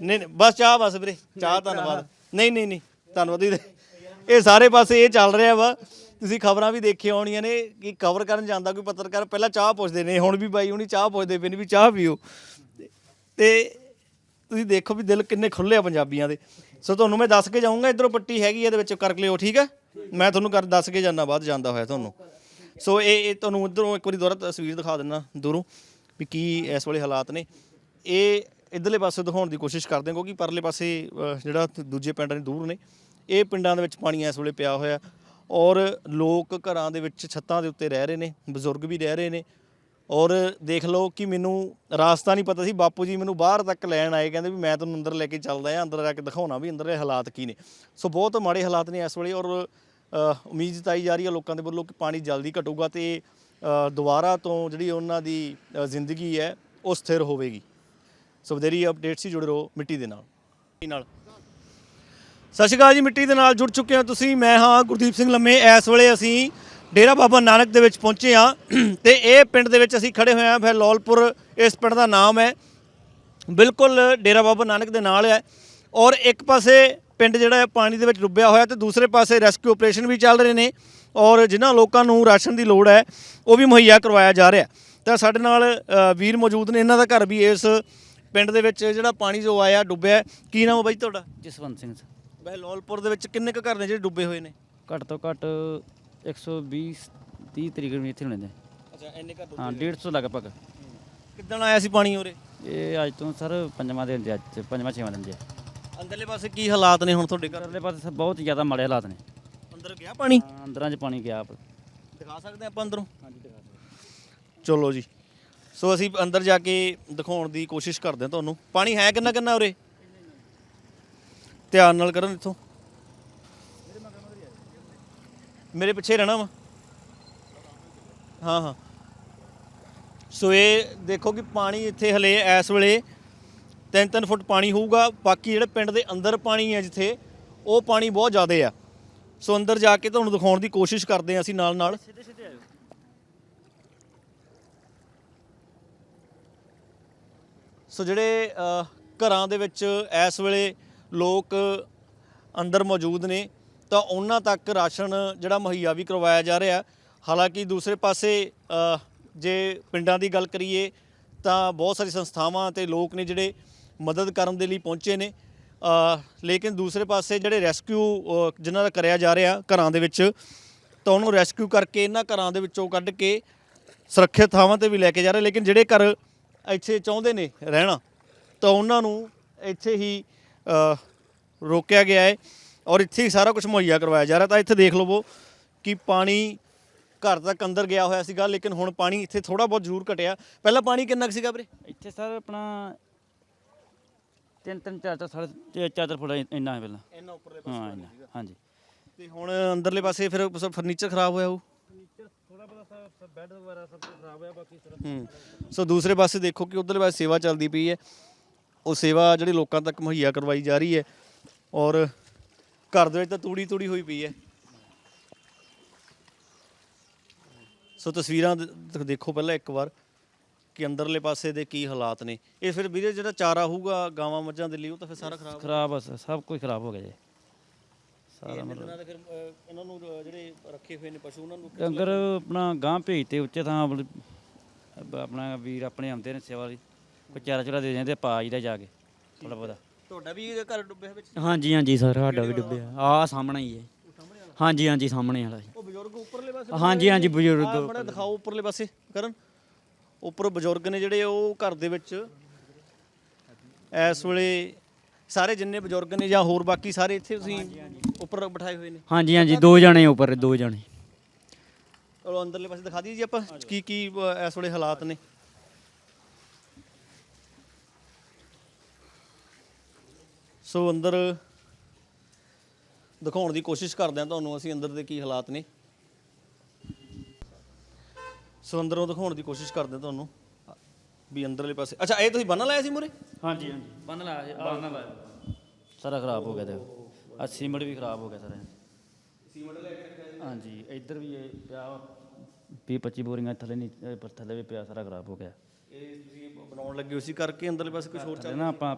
ਨਹੀਂ ਨਹੀਂ ਬਸ ਚਾਹ ਬਸ ਵੀਰੇ ਚਾਹ ਧੰਨਵਾਦ। ਨਹੀਂ ਨਹੀਂ ਨਹੀਂ ਧੰਨਵਾਦ ਜੀ। ਇਹ ਸਾਰੇ ਪਾਸੇ ਇਹ ਚੱਲ ਰਿਹਾ ਵਾ। ਤੁਸੀਂ ਖਬਰਾਂ ਵੀ ਦੇਖੀਆਂ ਆਉਣੀਆਂ ਨੇ ਕਿ ਕਵਰ ਕਰਨ ਜਾਂਦਾ ਕੋਈ ਪੱਤਰਕਾਰ। ਪਹਿਲਾਂ ਚਾਹ ਪੁੱਛਦੇ ਨੇ ਹੁਣ ਵੀ ਬਾਈ ਹੁਣੀ ਚਾਹ ਪੁੱਛਦੇ ਪਏ ਨੇ ਵੀ ਚਾਹ ਪੀਓ। ਤੇ ਤੁਸੀਂ ਦੇਖੋ ਵੀ ਦਿਲ ਕਿੰਨੇ ਖੁੱਲੇ ਆ ਪੰਜਾਬੀਆਂ ਦੇ। ਸੋ ਤੁਹਾਨੂੰ ਮੈਂ ਦੱਸ ਕੇ ਜਾਊਂਗਾ ਇਧਰੋਂ ਪੱਟੀ ਹੈਗੀ ਆ, ਇਹਦੇ ਵਿੱਚ ਕਰ ਲਿਓ ਠੀਕ ਹੈ ਮੈਂ ਤੁਹਾਨੂੰ ਕਰ ਦੱਸ ਕੇ ਜਾਣਾ ਬਾਅਦ ਜਾਂਦਾ ਹੋਇਆ ਤੁਹਾਨੂੰ। ਸੋ ਇਹ ਇਹ ਤੁਹਾਨੂੰ ਇਧਰੋਂ ਇੱਕ ਵਾਰੀ ਦੁਬਾਰਾ ਤਸਵੀਰ ਦਿਖਾ ਦਿੰਦਾ ਦੂਰੋਂ ਵੀ ਕੀ ਇਸ ਵੇਲੇ ਹਾਲਾਤ ਨੇ। ਇਹ ਇਧਰਲੇ ਪਾਸੇ ਦਿਖਾਉਣ ਦੀ ਕੋਸ਼ਿਸ਼ ਕਰਦੇ ਹਾਂ ਕਿਉਂਕਿ ਪਰਲੇ ਪਾਸੇ ਅਹ, ਜਿਹੜਾ ਦੂਜੇ ਪਿੰਡ ਨੇ ਦੂਰ ਨੇ ਇਹ ਪਿੰਡਾਂ ਦੇ ਵਿੱਚ ਪਾਣੀ ਇਸ ਵੇਲੇ ਪਿਆ ਹੋਇਆ। ਔਰ ਲੋਕ ਘਰਾਂ ਦੇ ਵਿੱਚ ਛੱਤਾਂ ਦੇ ਉੱਤੇ ਰਹਿ ਰਹੇ ਨੇ ਬਜ਼ੁਰਗ ਵੀ ਰਹਿ ਰਹੇ ਨੇ। ਔਰ ਦੇਖ ਲਓ ਕਿ ਮੈਨੂੰ ਰਾਸਤਾ ਨਹੀਂ ਪਤਾ ਸੀ ਬਾਪੂ ਜੀ ਮੈਨੂੰ ਬਾਹਰ ਤੱਕ ਲੈਣ ਆਏ ਕਹਿੰਦੇ ਵੀ ਮੈਂ ਤੁਹਾਨੂੰ ਅੰਦਰ ਲੈ ਕੇ ਚੱਲਦਾ ਆ ਅੰਦਰ ਜਾ ਕੇ ਦਿਖਾਉਣਾ ਵੀ ਅੰਦਰਲੇ ਹਾਲਾਤ ਕੀ ਨੇ। ਸੋ ਬਹੁਤ ਮਾੜੇ ਹਾਲਾਤ ਨੇ ਇਸ ਵੇਲੇ ਔਰ ਅ, ਉਮੀਦ ਜਤਾਈ ਜਾ ਰਹੀ ਹੈ ਲੋਕਾਂ ਦੇ ਵੱਲੋਂ ਕਿ ਪਾਣੀ ਜਲਦੀ ਘਟੂਗਾ ਤੇ ਅ, ਦੁਬਾਰਾ ਤੋਂ ਜਿਹੜੀ ਉਹਨਾਂ ਦੀ ਅ, ਜ਼ਿੰਦਗੀ ਹੈ ਉਹ ਸਥਿਰ ਹੋਵੇਗੀ। ਸੋ ਵਧੇਰੀ ਅਪਡੇਟ ਸੀ, ਜੁੜੇ ਰਹੋ ਮਿੱਟੀ ਦੇ ਨਾਲ। ਨਾਲ। ਸਤਿ ਸ਼੍ਰੀ ਅਕਾਲ ਜੀ, ਮਿੱਟੀ ਦੇ ਨਾਲ ਜੁੜ ਚੁੱਕੇ ਹੋ ਤੁਸੀਂ। ਮੈਂ ਹਾਂ ਗੁਰਦੀਪ ਸਿੰਘ ਲੰਮੇ। ਇਸ ਵੇਲੇ ਅਸੀਂ ਡੇਰਾ ਬਾਬਾ ਨਾਨਕ ਦੇ ਵਿੱਚ ਪਹੁੰਚੇ ਹਾਂ ਤੇ ਇਹ ਪਿੰਡ ਦੇ ਵਿੱਚ ਅਸੀਂ ਖੜੇ ਹੋਏ ਹਾਂ। ਫਿਰ ਲੌਲਪੁਰ, ਇਸ ਪਿੰਡ ਦਾ ਨਾਮ ਹੈ। ਬਿਲਕੁਲ ਡੇਰਾ ਬਾਬਾ ਨਾਨਕ ਦੇ ਨਾਲ ਹੈ। ਔਰ ਇੱਕ ਪਾਸੇ ਪਿੰਡ ਜਿਹੜਾ ਹੈ, ਪਾਣੀ ਦੇ ਵਿੱਚ ਡੁੱਬਿਆ ਹੋਇਆ ਤੇ ਦੂਸਰੇ ਪਾਸੇ ਰੈਸਕਿਊ ਆਪਰੇਸ਼ਨ ਵੀ ਚੱਲ ਰਹੇ ਨੇ। ਔਰ ਜਿਨ੍ਹਾਂ ਲੋਕਾਂ ਨੂੰ ਰਾਸ਼ਨ ਦੀ ਲੋੜ ਹੈ, ਉਹ ਵੀ ਮੁਹੱਈਆ ਕਰਵਾਇਆ ਜਾ ਰਿਹਾ। ਤਾਂ ਸਾਡੇ ਨਾਲ ਵੀਰ ਮੌਜੂਦ ਨੇ। ਇਹਨਾਂ ਦਾ ਘਰ ਵੀ ਇਸ ਪਿੰਡ ਦੇ ਵਿੱਚ ਜਿਹੜਾ ਪਾਣੀ ਜੋ ਆਇਆ ਡੁੱਬਿਆ। ਕੀ ਨਾਮ ਹੈ ਬਾਈ ਤੁਹਾਡਾ? ਜਸਵੰਤ ਸਿੰਘ ਬਹਿਲੋਲਪੁਰ ਦੇ ਵਿੱਚ ਕਿੰਨੇ ਕੁ ਘਰ ਨੇ ਜਿਹੜੇ ਡੁੱਬੇ ਹੋਏ ਨੇ? ਘੱਟ ਤੋਂ ਘੱਟ 120 30 ਤਰੀਕ ਇੱਥੇ ਹੋਣੇ ਨੇ। ਅੱਛਾ ਇੰਨੇ ਘਰ ਹਾਂ 150 ਲਗਭਗ। ਕਿੱਦਣ ਆਇਆ ਸੀ ਪਾਣੀ ਉਰੇ? ਇਹ ਅੱਜ ਤੋਂ ਸਰ ਪੰਜਵਾਂ ਦਿਨ ਦੇ ਅੱਜ ਪੰਜਵਾਂ ਛੇਵਾਂ ਦਿਨ ਦੇ ਅੰਦਰਲੇ ਪਾਸੇ ਕੀ ਹਾਲਾਤ ਨੇ ਹੁਣ ਤੁਹਾਡੇ ਘਰ? ਅਗਲੇ ਪਾਸੇ ਬਹੁਤ ਜ਼ਿਆਦਾ ਮਾੜੇ ਹਾਲਾਤ ਨੇ। ਅੰਦਰ ਗਿਆ ਪਾਣੀ? ਹਾਂ, ਅੰਦਰਾਂ 'ਚ ਪਾਣੀ ਗਿਆ। ਦਿਖਾ ਸਕਦੇ ਆਪਾਂ ਅੰਦਰੋਂ? ਚਲੋ ਜੀ। ਸੋ ਅਸੀਂ ਅੰਦਰ ਜਾ ਕੇ ਦਿਖਾਉਣ ਦੀ ਕੋਸ਼ਿਸ਼ ਕਰਦੇ ਹਾਂ ਤੁਹਾਨੂੰ। ਪਾਣੀ ਹੈ ਕਿੰਨਾ ਕਿੰਨਾ ਉਰੇ? ਧਿਆਨ ਨਾਲ ਕਰਨ ਇੱਥੋਂ। ਮੇਰੇ ਪਿੱਛੇ ਰਹਿਣਾ ਵਾ। ਹਾਂ ਹਾਂ। ਸੋ ਇਹ ਦੇਖੋ ਕਿ ਪਾਣੀ ਇੱਥੇ ਹਲੇ ਇਸ ਵੇਲੇ 3-3 ਫੁੱਟ ਪਾਣੀ ਹੋਊਗਾ। ਬਾਕੀ ਜਿਹੜੇ ਪਿੰਡ ਦੇ ਅੰਦਰ ਪਾਣੀ ਹੈ ਜਿੱਥੇ, ਉਹ ਪਾਣੀ ਬਹੁਤ ਜ਼ਿਆਦਾ ਆ। ਸੋ ਅੰਦਰ ਜਾ ਕੇ ਤੁਹਾਨੂੰ ਦਿਖਾਉਣ ਦੀ ਕੋਸ਼ਿਸ਼ ਕਰਦੇ ਹਾਂ ਅਸੀਂ ਨਾਲ ਨਾਲ ਸੋ ਜਿਹੜੇ ਘਰਾਂ ਦੇ ਵਿੱਚ ਇਸ ਵੇਲੇ ਲੋਕ ਅੰਦਰ ਮੌਜੂਦ ਨੇ, ਤਾਂ ਉਹਨਾਂ ਤੱਕ ਰਾਸ਼ਨ ਜਿਹੜਾ ਮੁਹੱਈਆ ਵੀ ਕਰਵਾਇਆ ਜਾ ਰਿਹਾ। ਹਾਲਾਂਕਿ ਦੂਸਰੇ ਪਾਸੇ ਜੇ ਪਿੰਡਾਂ ਦੀ ਗੱਲ ਕਰੀਏ, ਤਾਂ ਬਹੁਤ ਸਾਰੀ ਸੰਸਥਾਵਾਂ ਤੇ ਲੋਕ ਨੇ ਜਿਹੜੇ ਮਦਦ ਕਰਨ ਦੇ ਲਈ ਪਹੁੰਚੇ ਨੇ। ਲੇਕਿਨ ਦੂਸਰੇ ਪਾਸੇ ਜਿਹੜੇ ਰੈਸਕਿਊ ਜਿਨ੍ਹਾਂ ਦਾ ਕਰਿਆ ਜਾ ਰਿਹਾ ਘਰਾਂ ਦੇ ਵਿੱਚ, ਤਾਂ ਉਹਨੂੰ ਰੈਸਕਿਊ ਕਰਕੇ ਇਹਨਾਂ ਘਰਾਂ ਦੇ ਵਿੱਚੋਂ ਕੱਢ ਕੇ ਸੁਰੱਖਿਅਤ ਥਾਵਾਂ ਤੇ ਵੀ ਲੈ ਕੇ ਜਾ ਰਹੇ। ਲੇਕਿਨ ਜਿਹੜੇ ਘਰ ਇੱਥੇ ਚਾਹੁੰਦੇ ਨੇ ਰਹਿਣਾ ਤਾਂ ਉਹਨਾਂ ਨੂੰ ਇੱਥੇ ਹੀ ਰੋਕਿਆ ਗਿਆ ਹੈ ਔਰ ਇੱਥੇ ਹੀ ਸਾਰਾ ਕੁਝ ਮੁਹੱਈਆ ਕਰਵਾਇਆ ਜਾ ਰਿਹਾ। ਤਾਂ ਇੱਥੇ ਦੇਖ ਲਵੋ ਕਿ ਪਾਣੀ ਘਰ ਤੱਕ ਅੰਦਰ ਗਿਆ ਹੋਇਆ ਸੀਗਾ ਲੇਕਿਨ ਹੁਣ ਪਾਣੀ ਇੱਥੇ ਥੋੜਾ ਬਹੁਤ ਜ਼ਰੂਰ ਘਟਿਆ। ਪਹਿਲਾਂ ਪਾਣੀ ਕਿੰਨਾ ਕੁ ਸੀਗਾ ਵੀਰੇ? ਇੱਥੇ ਸਰ ਆਪਣਾ ਤਿੰਨ ਤਿੰਨ ਚਾਰ ਚਾਰ ਸਾਢੇ ਚਾਰ ਚਾਰ ਫੁੱਟ ਇੰਨਾ ਹੈ ਪਹਿਲਾਂ। ਇੰਨਾ ਉੱਪਰਲੇ ਹਾਂ ਇੰਨਾ ਹਾਂਜੀ। ਤੇ ਹੁਣ ਅੰਦਰਲੇ ਪਾਸੇ ਫਿਰ ਫਰਨੀਚਰ ਖਰਾਬ ਹੋਇਆ ਉਹ ਹੂੰ। ਸੋ ਦੂਸਰੇ ਪਾਸੇ ਦੇਖੋ ਕਿ ਉਧਰਲੇ ਪਾਸੇ ਸੇਵਾ ਚੱਲਦੀ ਪਈ ਹੈ। ਉਹ ਸੇਵਾ ਜਿਹੜੀ ਲੋਕਾਂ ਤੱਕ ਮੁਹੱਈਆ ਕਰਵਾਈ ਜਾ ਰਹੀ ਹੈ ਔਰ ਘਰ ਦੇ ਵਿੱਚ ਤਾਂ ਤੂੜੀ ਤੂੜੀ ਹੋਈ ਪਈ ਹੈ। ਸੋ ਤਸਵੀਰਾਂ ਦੇ- ਦੇਖੋ ਪਹਿਲਾਂ ਇੱਕ ਵਾਰ ਕਿ ਅੰਦਰਲੇ ਪਾਸੇ ਦੇ ਕੀ ਹਾਲਾਤ ਨੇ। ਇਹ ਫਿਰ ਵੀਰੇ ਜਿਹੜਾ ਚਾਰਾ ਹੋਊਗਾ ਗਾਵਾਂ ਮੱਝਾਂ ਦੇ ਲਈ ਉਹ ਤਾਂ ਫਿਰ ਸਾਰਾ ਖਰਾਬ ਖਰਾਬ ਆ ਸਰ, ਸਭ ਕੁਝ ਖਰਾਬ ਹੋ ਗਿਆ ਜੀ। ਸਾਰਾ ਮਤਲਬ ਦਿਨਾਂ ਦੇ ਫਿਰ ਅ, ਇਹਨਾਂ ਨੂੰ ਅ, ਜਿਹੜੇ ਰੱਖੇ ਹੋਏ ਨੇ ਪਸ਼ੂ ਉਹਨਾਂ ਨੂੰ ਡੰਗਰ ਆਪਣਾ ਗਾਂ ਭੇਜਤੇ ਉੱਚੇ ਥਾਂ ਆਪਣੀ- ਵੀਰ ਆਪਣੇ ਆਉਂਦੇ ਨੇ ਸੇਵਾ ਲਈ ਕੋਈ ਚਾਰਾ ਚੁਰਾ ਦੇ ਜਾਂਦੇ ਪਾ ਜੀਦਾ ਜਾ ਕੇ ਥੋੜਾ ਬਹੁਤਾ। ਤੁਹਾਡਾ ਵੀ ਘਰ ਡੁੱਬਿਆ ਵਿੱਚ? ਹਾਂਜੀ ਹਾਂਜੀ ਸਰ ਸਾਡਾ ਵੀ ਡੁੱਬਿਆ। ਆ ਸਾਹਮਣੇ ਹੀ ਹੈ। ਹਾਂਜੀ ਹਾਂਜੀ ਸਾਹਮਣੇ ਵਾਲਾ ਜੀ। ਉਹ ਬਜ਼ੁਰਗ ਉੱਪਰਲੇ ਪਾਸੇ ਹਾਂਜੀ ਹਾਂਜੀ ਬਜ਼ੁਰਗ ਆਹ ਬੜਾ ਦਿਖਾਓ ਉੱਪਰਲੇ ਪਾਸੇ ਕਰਨ। ਉੱਪਰ ਬਜ਼ੁਰਗ ਨੇ ਜਿਹੜੇ ਉਹ ਘਰ ਦੇ ਵਿੱਚ ਇਸ ਵੇਲੇ ਸਾਰੇ ਜਿੰਨੇ ਬਜ਼ੁਰਗ ਨੇ ਜਾਂ ਹੋਰ ਬਾਕੀ ਸਾਰੇ ਇੱਥੇ ਤੁਸੀਂ ਉੱਪਰ ਬਿਠਾਏ ਹੋਏ ਨੇ। ਹਾਂਜੀ ਹਾਂਜੀ ਦੋ ਜਣੇ ਉੱਪਰ ਦੋ ਜਣੇ। ਉਹ ਅੰਦਰਲੇ ਪਾਸੇ ਦਿਖਾ ਦਈਏ ਜੀ ਆਪਾਂ ਕੀ ਕੀ ਅ, ਇਸ ਵੇਲੇ ਹਾਲਾਤ ਨੇ। ਸੋ ਅੰਦਰ ਦਿਖਾਉਣ ਦੀ ਕੋਸ਼ਿਸ਼ ਕਰਦੇ ਹਾਂ ਤੁਹਾਨੂੰ ਅਸੀਂ ਅੰਦਰ ਦੇ ਕੀ ਹਾਲਾਤ ਨੇ। ਸੋ ਅੰਦਰੋਂ ਦਿਖਾਉਣ ਦੀ ਕੋਸ਼ਿਸ਼ ਕਰਦੇ ਹਾਂ ਤੁਹਾਨੂੰ ਵੀ ਅੰਦਰਲੇ ਪਾਸੇ। ਅੱਛਾ ਇਹ ਤੁਸੀਂ ਬੰਨ ਲਾਇਆ ਸੀ ਮੂਰੇ ਹਾਂਜੀ ਹਾਂਜੀ। ਬੰਨ ਲਾਇਆ ਸੀ ਬੰਨ ਲਾਇਆ। ਸਾਰਾ ਖਰਾਬ ਹੋ ਗਿਆ ਤੇ ਆ ਸੀਮਟ ਵੀ ਖਰਾਬ ਹੋ ਗਿਆ ਸਾਰਾ। ਸੀਮਟ ਲੈ ਕੇ ਹਾਂਜੀ ਇੱਧਰ ਵੀ ਇਹ ਪਿਆ 20 25 ਬੋਰੀਆਂ ਥੱਲੇ ਨਹੀਂ ਪਰ ਥੱਲੇ ਵੀ ਪਿਆ ਸਾਰਾ ਖਰਾਬ ਹੋ ਗਿਆ। ਇਹ ਤੁਸੀਂ ਬਣਾਉਣ ਲੱਗੇ ਹੋ ਸੀ ਕਰਕੇ ਅੰਦਰਲੇ ਪਾਸੇ ਕੁਝ ਹੋਰ ਥੱਲੇ ਨਾ ਆਪਾਂ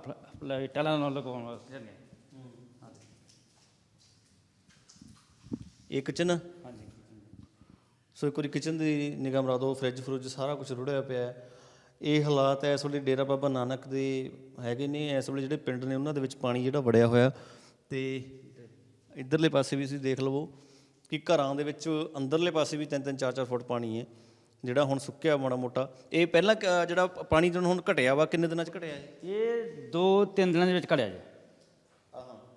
ਟੈਲਾਂ ਨਾਲ ਲਗਾਉਣ ਵਾਸਤੇ ਇਹ ਕਿਚਨ ਹਾਂਜੀ ਸੋ ਇੱਕ ਵਾਰੀ ਕਿਚਨ ਦੀ ਨਿਗਾਹ ਮਰਾ ਦਿਓ ਫ੍ਰਿਜ ਫਰੁੱਜ ਸਾਰਾ ਕੁਝ ਰੁੜਿਆ ਪਿਆ ਹੈ। ਇਹ ਹਾਲਾਤ ਇਸ ਵੇਲੇ ਡੇਰਾ ਬਾਬਾ ਨਾਨਕ ਦੇ ਹੈਗੇ ਨੇ ਇਸ ਵੇਲੇ ਜਿਹੜੇ ਪਿੰਡ ਨੇ ਉਹਨਾਂ ਦੇ ਵਿੱਚ ਪਾਣੀ ਜਿਹੜਾ ਵੜਿਆ ਹੋਇਆ। ਤੇ ਇਧਰਲੇ ਪਾਸੇ ਵੀ ਤੁਸੀਂ ਦੇਖ ਲਵੋ ਕਿ ਘਰਾਂ ਦੇ ਵਿੱਚ ਅੰਦਰਲੇ ਪਾਸੇ ਵੀ 3-3 4-4 ਫੁੱਟ ਪਾਣੀ ਹੈ ਜਿਹੜਾ ਹੁਣ ਸੁੱਕਿਆ ਮਾੜਾ ਮੋਟਾ। ਇਹ ਪਹਿਲਾਂ ਜਿਹੜਾ ਪਾਣੀ ਜਦੋਂ ਹੁਣ ਘਟਿਆ ਵਾ ਕਿੰਨੇ ਦਿਨਾਂ 'ਚ ਘਟਿਆ ਇਹ? ਇਹ ਦੋ ਤਿੰਨ ਦਿਨਾਂ ਦੇ ਵਿੱਚ ਘੜਿਆ ਜੀ।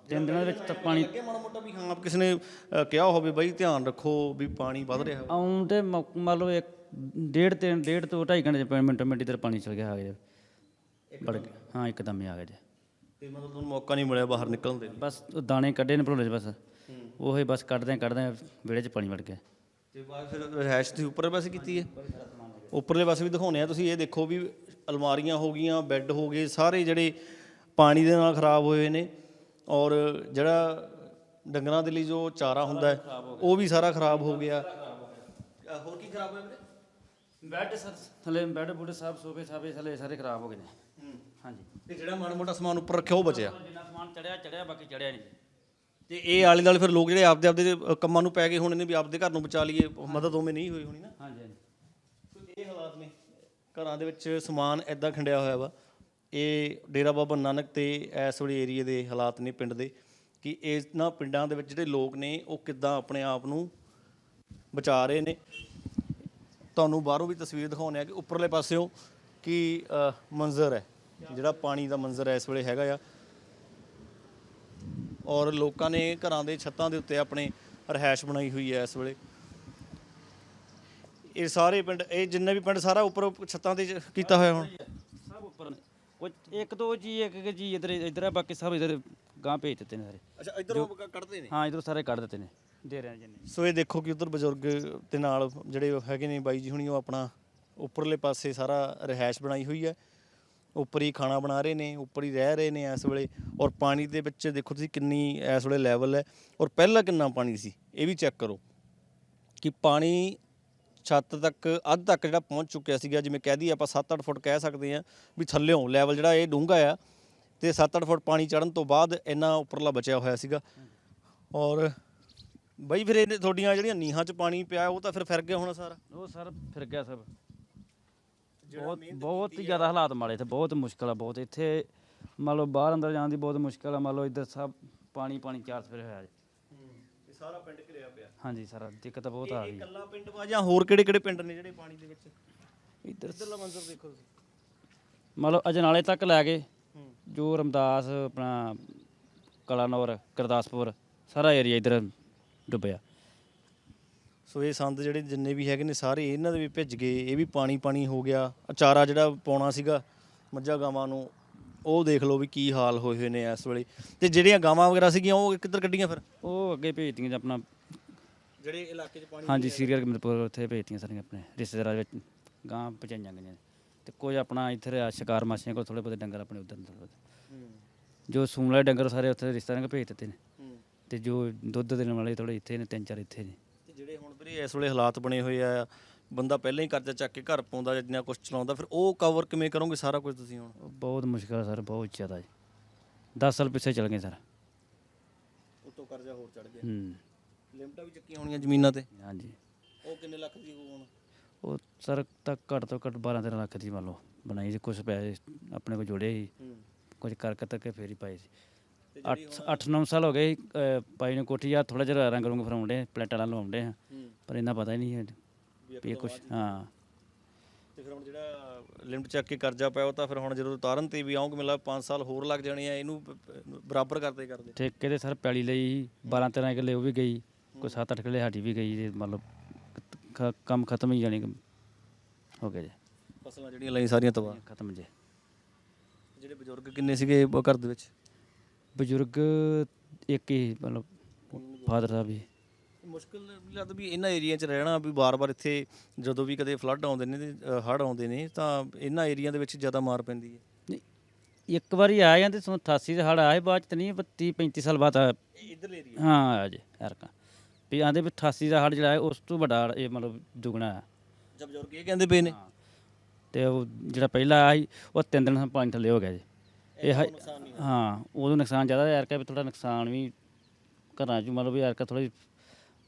ਤਿੰਨ ਦਿਨਾਂ ਦੇ ਵਿੱਚ ਤਾਂ ਪਾਣੀ ਲੱਗੇ ਮਾੜਾ ਮੋਟਾ ਵੀ ਹਾਂ ਕਿਸੇ ਨੇ ਕਿਹਾ ਹੋਵੇ ਬਈ ਧਿਆਨ ਰੱਖੋ ਵੀ ਪਾਣੀ ਵੱਧ ਰਿਹਾ ਆਉਂ ਤੇ ਮੰਨ ਲਓ ਇੱਕ ਡੇਢ ਤੇ ਡੇਢ ਤੋਂ 2.5 ਘੰਟੇ ਮਿੰਟ ਮਿੰਟ ਇਧਰ ਪਾਣੀ ਚਲ ਗਿਆ ਆ ਗਿਆ। ਬੜ ਗਿਆ ਹਾਂ ਇੱਕਦਮ ਹੀ ਆ ਗਿਆ ਜੀ। ਤੇ ਮਤਲਬ ਤੁਹਾਨੂੰ ਮੌਕਾ ਨਹੀਂ ਮਿਲਿਆ ਬਾਹਰ ਨਿਕਲਣ ਦੇ ਬਸ ਦਾਣੇ ਕੱਢੇ ਨੇ ਭਰੋਲੇ 'ਚ ਬਸ। ਉਹ ਹੀ ਬਸ ਕੱਢਦੇ ਕੱਢਦੇ ਵਿੜੇ 'ਚ ਪਾਣੀ ਵੜ ਗਿਆ। ਤੇ ਬਾਅਦ ਫਿਰ ਰਹਿਸ਼ ਦੀ ਉੱਪਰ ਪਾਸੇ ਕੀਤੀ ਹੈ? ਉੱਪਰਲੇ ਪਾਸੇ ਵੀ ਦਿਖਾਉਣੇ ਆ ਤੁਸੀਂ ਇਹ ਦੇਖੋ ਵੀ ਅਲਮਾਰੀਆਂ ਹੋ ਗਈਆਂ ਬੈੱਡ ਹੋ ਗਏ ਸਾਰੇ ਜਿਹੜੇ ਪਾਣੀ ਦੇ ਨਾਲ ਖਰਾਬ ਹੋਏ ਨੇ ਔਰ ਜਿਹੜਾ ਡੰਗਰਾਂ ਦੇ ਲਈ ਜੋ ਚਾਰਾ ਹੁੰਦਾ ਉਹ ਵੀ ਸਾਰਾ ਖਰਾਬ ਹੋ ਗਿਆ। ਹੋਰ ਕੀ ਖਰਾਬ ਹੋਇਆ ਵੀਰੇ? ਬੈੱਡ ਸਰ ਥੱਲੇ ਬੈੱਡ ਬੁੱਡ ਸਾਫ਼ ਸੋਫੇ ਸਾਫੇ ਥੱਲੇ ਸਾਰੇ ਖਰਾਬ ਹੋ ਗਏ ਨੇ। ਹਾਂਜੀ। ਤੇ ਜਿਹੜਾ ਮਾੜਾ ਮੋਟਾ ਸਮਾਨ ਉੱਪਰ ਰੱਖਿਆ ਉਹ ਬਚਿਆ? ਜਿੰਨਾ ਸਮਾਨ ਚੜਿਆ ਚੜਿਆ ਬਾਕੀ ਚੜਿਆ ਨਹੀਂ ਤੇ ਇਹ ਆਲੇ ਦੁਆਲੇ ਫਿਰ ਲੋਕ ਜਿਹੜੇ ਆਪਦੇ ਆਪਦੇ ਕੰਮਾਂ ਨੂੰ ਪੈ ਗਏ ਹੋਣੇ ਨੇ ਵੀ ਆਪਦੇ ਘਰ ਨੂੰ ਬਚਾ ਲਈਏ ਮਦਦ ਉਵੇਂ ਨਹੀਂ ਹੋਈ ਹੋਣੀ ਨਾ। ਹਾਂਜੀ ਹਾਂਜੀ। ਸੋ ਇਹ ਹਾਲਾਤ ਨੇ। ਘਰਾਂ ਦੇ ਵਿੱਚ ਸਮਾਨ ਐਦਾਂ ਖੰਡਿਆ ਹੋਇਆ ਵਾ। ਇਹ ਡੇਰਾ ਬਾਬਾ ਨਾਨਕ ਤੇ ਇਸ ਵਾਲੇ ਏਰੀਏ ਦੇ ਹਾਲਾਤ ਨੇ ਪਿੰਡ ਦੇ ਕਿ ਇਹਨਾਂ ਪਿੰਡਾਂ ਦੇ ਵਿੱਚ ਜਿਹੜੇ ਲੋਕ ਨੇ ਉਹ ਕਿੱਦਾਂ ਆਪਣੇ ਆਪ ਨੂੰ ਬਚਾ ਰਹੇ ਨੇ। ਤੁਹਾਨੂੰ ਬਾਹਰੋਂ ਵੀ ਤਸਵੀਰ ਦਿਖਾਉਂਦੇ ਆ ਕਿ ਉੱਪਰਲੇ ਪਾਸਿਓਂ ਕੀ ਮੰਜ਼ਰ ਹੈ। ਜਿਹੜਾ ਪਾਣੀ ਦਾ ਮੰਜ਼ਰ ਇਸ ਵੇਲੇ ਹੈਗਾ ਆ। ਔਰ ਲੋਕਾਂ ਨੇ ਘਰਾਂ ਦੇ ਛੱਤਾਂ ਦੇ ਉੱਤੇ ਆਪਣੇ ਰਹਿائش ਬਣਾਈ ਹੋਈ ਹੈ ਇਸ ਵੇਲੇ। ਇਹ ਸਾਰੇ ਪਿੰਡ ਇਹ ਜਿੰਨੇ ਵੀ ਪਿੰਡ ਸਾਰਾ ਉੱਪਰ ਛੱਤਾਂ ਤੇ ਕੀਤਾ ਹੋਇਆ ਹੁਣ। ਸਭ ਉੱਪਰ ਨੇ। ਇੱਕ ਦੋ ਜੀ ਇੱਕ ਜੀ ਇਧਰ ਇਧਰ ਆ ਬਾਕੀ ਸਭ ਇਧਰ ਗਾਂ ਭੇਜ ਦਿੱਤੇ ਨੇ ਸਾਰੇ। ਅੱਛਾ ਇਧਰੋਂ ਕੱਢਦੇ ਨੇ? ਹਾਂ ਇਧਰੋਂ ਸਾਰੇ ਕੱਢ ਦਿੱਤੇ ਨੇ। ਦੇ ਰਹੇ ਜਿੰਨੇ ਸੋ ਇਹ ਦੇਖੋ ਕਿ ਉਧਰ ਬਜ਼ੁਰਗ ਤੇ ਨਾਲ ਜਿਹੜੇ ਹੈਗੇ ਨੇ ਬਾਈ ਜੀ ਹੁਣੀ ਉਹ ਆਪਣਾ ਉੱਪਰਲੇ ਪਾਸੇ ਸਾਰਾ ਰਹਿائش ਬਣਾਈ ਹੋਈ ਹੈ। ਉੱਪਰ ਹੀ ਖਾਣਾ ਬਣਾ ਰਹੇ ਨੇ, ਉੱਪਰ ਹੀ ਰਹਿ ਰਹੇ ਨੇ ਇਸ ਵੇਲੇ ਔਰ ਪਾਣੀ ਦੇ ਵਿੱਚ ਦੇਖੋ ਤੁਸੀਂ ਕਿੰਨੀ ਇਸ ਵੇਲੇ ਲੈਵਲ ਹੈ ਔਰ ਪਹਿਲਾਂ ਕਿੰਨਾ ਪਾਣੀ ਸੀ, ਇਹ ਵੀ ਚੈੱਕ ਕਰੋ ਕਿ ਪਾਣੀ ਛੱਤ ਤੱਕ, ਅੱਧ ਤੱਕ ਜਿਹੜਾ ਪਹੁੰਚ ਚੁੱਕਿਆ ਸੀਗਾ, ਜਿਵੇਂ ਕਹਿ ਦਈਏ ਆਪਾਂ 7-8 ਫੁੱਟ ਕਹਿ ਸਕਦੇ ਆ ਵੀ ਥੱਲਿਓਂ ਲੈਵਲ ਜਿਹੜਾ ਇਹ ਡੂੰਘਾ ਆ ਤੇ 7-8 ਫੁੱਟ ਪਾਣੀ ਚੜਨ ਤੋਂ ਬਾਅਦ ਇੰਨਾ ਉੱਪਰਲਾ ਬਚਿਆ ਹੋਇਆ ਸੀਗਾ ਔਰ ਬਈ ਫਿਰ ਇਹ ਤੁਹਾਡੀਆਂ ਜਿਹੜੀਆਂ ਨੀਹਾਂ 'ਚ ਪਾਣੀ ਪਿਆ, ਉਹ ਤਾਂ ਫਿਰ ਫਿਰ ਗਿਆ ਹੋਣਾ ਸਾਰਾ? ਉਹ ਸਰ ਫਿਰ ਗਿਆ ਸਭ ਬਹੁਤ ਬਹੁਤ ਹੀ ਜ਼ਿਆਦਾ ਹਾਲਾਤ ਮਾੜੇ ਇੱਥੇ ਬਹੁਤ ਮੁਸ਼ਕਲ ਆ ਬਹੁਤ ਇੱਥੇ ਮੰਨ ਲਓ ਬਾਹਰ ਅੰਦਰ ਜਾਣ ਦੀ ਬਹੁਤ ਮੁਸ਼ਕਲ ਆ ਮੰਨ ਲਓ ਇੱਧਰ ਸਭ ਪਾਣੀ ਪਾਣੀ ਚਾਰ ਸਫੇਰੇ ਹੋਇਆ ਜੀ। ਇਹ ਸਾਰਾ ਪਿੰਡ ਘਿਰਿਆ ਪਿਆ। ਹਾਂਜੀ ਸਰ ਦਿੱਕਤ ਬਹੁਤ ਆ ਇਹ ਰਹੀ ਇਕੱਲਾ ਪਿੰਡ ਵਾ ਜਾਂ ਹੋਰ ਕਿਹੜੇ ਕਿਹੜੇ ਪਿੰਡ ਨੇ ਜਿਹੜੇ ਪਾਣੀ ਦੇ ਵਿੱਚ? ਇੱਧਰ ਇੱਧਰਲਾ ਮੰਜ਼ਰ ਦੇਖੋ ਤੁਸੀਂ। ਮੰਨ ਲਓ ਅਜਨਾਲੇ ਤੱਕ ਲੈ ਗਏ ਜੋ ਰਮਦਾਸ ਆਪਣਾ ਕਲਾਨੌਰ ਗੁਰਦਾਸਪੁਰ ਸਾਰਾ ਏਰੀਆ ਇੱਧਰ ਡੁੱਬਿਆ। ਸੋ ਇਹ ਸੰਦ ਜਿਹੜੇ ਜਿੰਨੇ ਵੀ ਹੈਗੇ ਨੇ ਸਾਰੇ ਇਹਨਾਂ ਦੇ ਵੀ ਭਿੱਜ ਗਏ ਇਹ ਵੀ ਪਾਣੀ ਪਾਣੀ ਹੋ ਗਿਆ। ਅਚਾਰਾ ਜਿਹੜਾ ਪਾਉਣਾ ਸੀਗਾ ਮੱਝਾਂ ਗਾਵਾਂ ਨੂੰ ਉਹ ਦੇਖ ਲਓ ਵੀ ਕੀ ਹਾਲ ਹੋਏ ਹੋਏ ਨੇ ਇਸ ਵੇਲੇ। ਤੇ ਜਿਹੜੀਆਂ ਗਾਵਾਂ ਵਗੈਰਾ ਸੀਗੀਆਂ ਉਹ ਕਿੱਧਰ ਕੱਢੀਆਂ ਫਿਰ? ਉਹ ਅੱਗੇ ਭੇਜਤੀਆਂ ਜੀ ਆਪਣਾ। ਜਿਹੜੇ ਇਲਾਕੇ 'ਚ ਪਾਣੀ ਹਾਂਜੀ ਸੀਰੀਅਲ ਮਿਲਪੁਰ ਉੱਥੇ ਭੇਜਤੀਆਂ ਸਾਰੀਆਂ ਆਪਣੇ ਰਿਸ਼ਤੇਦਾਰਾਂ ਵਿੱਚ। ਗਾਂ ਪਹੁੰਚਾਈਆਂ ਗਈਆਂ ਤੇ ਕੁਝ ਆਪਣਾ ਇੱਥੇ ਆ ਸ਼ਿਕਾਰ ਮਾਸੀਆਂ ਕੋਲ ਥੋੜੇ ਬਹੁਤੇ ਡੰਗਰ ਆਪਣੇ ਉਧਰ ਜੋ ਸੂਣ ਵਾਲੇ ਡੰਗਰ ਸਾਰੇ ਉੱਥੇ ਰਿਸ਼ਤੇਦਾਰਾਂ ਕੋਲ ਭੇਜ ਦਿੱਤੇ ਨੇ। ਤੇ ਜੋ ਦੁੱਧ ਦੇਣ ਵਾਲੇ ਥੋੜੇ ਇੱਥੇ ਨੇ ਤਿੰਨ ਚਾਰ ਇੱਥੇ ਨੇ। ਵੀਰੇ ਇਸ ਵੇਲੇ ਹਾਲਾਤ ਬਣੇ ਹੋਏ ਆ। ਬੰਦਾ ਪਹਿਲਾਂ ਹੀ ਕਰਜ਼ਾ ਚੱਕ ਕੇ ਘਰ ਪਾਉਂਦਾ ਜਾਂ ਜਿੰਨਾ ਕੁਝ ਚਲਾਉਂਦਾ ਫਿਰ ਉਹ ਕਵਰ ਕਿਵੇਂ ਕਰੋਗੇ ਸਾਰਾ ਕੁਝ ਤੁਸੀਂ ਹੁਣ? ਬਹੁਤ ਮੁਸ਼ਕਲ ਆ ਸਰ ਬਹੁਤ ਜ਼ਿਆਦਾ ਜੀ। 10 ਸਾਲ ਪਿੱਛੇ ਚਲ ਗਏ ਸਰ। ਉਤੋਂ ਕਰਜ਼ਾ ਹੋਰ ਚੜ ਗਿਆ। ਹੂੰ। ਲਿਮਟਾਂ ਵੀ ਚੱਕੀਆਂ ਹੋਣੀਆਂ ਜ਼ਮੀਨਾਂ ਤੇ? ਹਾਂਜੀ। ਉਹ ਕਿੰਨੇ ਲੱਖ ਦੀ ਹੋਊ ਹੁਣ? ਉਹ ਸਰ ਤੱਕ ਘੱਟ ਤੋਂ ਘੱਟ 12 13 ਲੱਖ ਦੀ ਮੰਨ ਲਓ। ਬਣਾਈ ਸੀ ਕੁਝ ਪੈਸੇ ਆਪਣੇ ਕੋਲ ਜੋੜੇ ਸੀ। ਹੂੰ। ਕੁਝ ਕਰ ਕਰ ਕੇ ਫੇਰ ਹੀ ਪਾਏ ਸੀ। ਤੇ 8 8 9 ਸਾਲ ਹੋ ਗਏ ਅਹ, ਪਾਈ ਨੂੰ ਕੋਠੀ ਆ ਥੋੜਾ ਜਿਹਾ ਰੰਗ ਰੁੰਗ ਫਰਾਉਂਦੇ ਪਲੇਟਾਂ ਨਾਲ ਲਵਾਉਂਦੇ ਆ। ਪਰ ਇਹਨਾਂ ਪਤਾ ਹੀ ਨਹੀਂ ਹੈ ਵੀ ਇਹ ਕੁਝ ਹਾਂ ਤੇ ਫਿਰ ਹੁਣ ਜਿਹੜਾ ਲਿਮਟ ਚੱਕ ਕੇ ਕਰਜ਼ਾ ਪਿਆ ਉਹ ਤਾਂ ਫਿਰ ਹੁਣ ਜਦੋਂ ਉਤਾਰਨ ਤੇ ਵੀ ਆਉਂਗੇ ਮਿਲਾ 5 ਸਾਲ ਹੋਰ ਲੱਗ ਜਾਣੇ ਆ ਇਹਨੂੰ ਪ- ਪ- ਬਰਾਬਰ ਕਰਦੇ ਕਰਦੇ। ਠੇਕੇ ਦੇ ਸਰ ਪੈਲੀ ਲਈ 12 13 ਕਿੱਲੇ ਉਹ ਵੀ ਗਈ ਕੋਈ 7 8 ਕਿੱਲੇ ਸਾਡੀ ਵੀ ਗਈ ਤੇ ਮਤਲਬ ਖ- ਕੰਮ ਖਤਮ ਹੀ ਜਾਣੀ ਕਿ ਹੋ ਗਿਆ ਜੀ। ਫਸਲਾਂ ਜਿਹੜੀਆਂ ਲਈ ਸਾਰੀਆਂ ਤਬਾਹ। ਖਤਮ ਜੇ। ਜਿਹੜੇ ਬਜ਼ੁਰਗ ਕਿੰਨੇ ਸੀਗੇ ਉਹ ਘਰ ਦੇ ਵਿੱਚ? ਬਜ਼ੁਰਗ ਇੱਕ ਹੀ ਮਤਲਬ ਫਾਦਰ ਸਾਹਿਬ ਹੀ। ਮੁਸ਼ਕਿਲ ਲੱਗਦਾ ਵੀ ਇਹਨਾਂ ਏਰੀਆ 'ਚ ਰਹਿਣਾ ਵੀ ਬਾਰ-ਬਾਰ ਇੱਥੇ ਜਦੋਂ ਵੀ ਕਦੇ ਫਲੱਡ ਆਉਂਦੇ ਨੇ ਤੇ ਹੜ੍ਹ ਆਉਂਦੇ ਨੇ ਤਾਂ ਇਹਨਾਂ ਏਰੀਆ ਦੇ ਵਿੱਚ ਜ਼ਿਆਦਾ ਮਾਰ ਪੈਂਦੀ ਹੈ। ਇੱਕ ਵਾਰੀ ਆਇਆ ਜਾਂਦੇ ਸੋ 88 ਦੇ ਹੜ ਆਏ ਬਾਅਦ ਚ ਤਾਂ ਨਹੀਂ 32 35 ਸਾਲ ਬਾਅਦ ਆਇਆ। ਇਧਰਲੇ ਏਰੀਆ ਹਾਂ ਆਇਆ ਜੀ ਹਰਕਾ ਵੀ ਆਂਦੇ ਵੀ 88 ਦਾ ਹੜ ਜਿਹੜਾ ਹੈ ਉਸ ਤੋਂ ਵੱਡਾ ਹੜ੍ਹ ਇਹ ਮਤਲਬ ਦੁਗਣਾ ਹੈ। ਜਦ ਬਜ਼ੁਰਗ ਇਹ ਕਹਿੰਦੇ ਪਏ ਨੇ। ਤੇ ਉਹ ਜਿਹੜਾ ਪਹਿਲਾ ਆਇਆ ਸੀ ਉਹ ਤਿੰਨ ਦਿਨ ਪਾਣੀ ਥੱਲੇ ਹੋ ਗਿਆ ਜੀ। ਇਹ ਹ- ਹਾਂ ਉਦੋਂ ਨੁਕਸਾਨ ਜ਼ਿਆਦਾ ਯਾਰ ਕਿ ਵੀ ਥੋੜਾ ਨੁਕਸਾਨ ਵੀ ਘਰਾਂ 'ਚ ਮਤਲਬ ਵੀ ਯਾਰ ਕਿ ਥੋੜੀ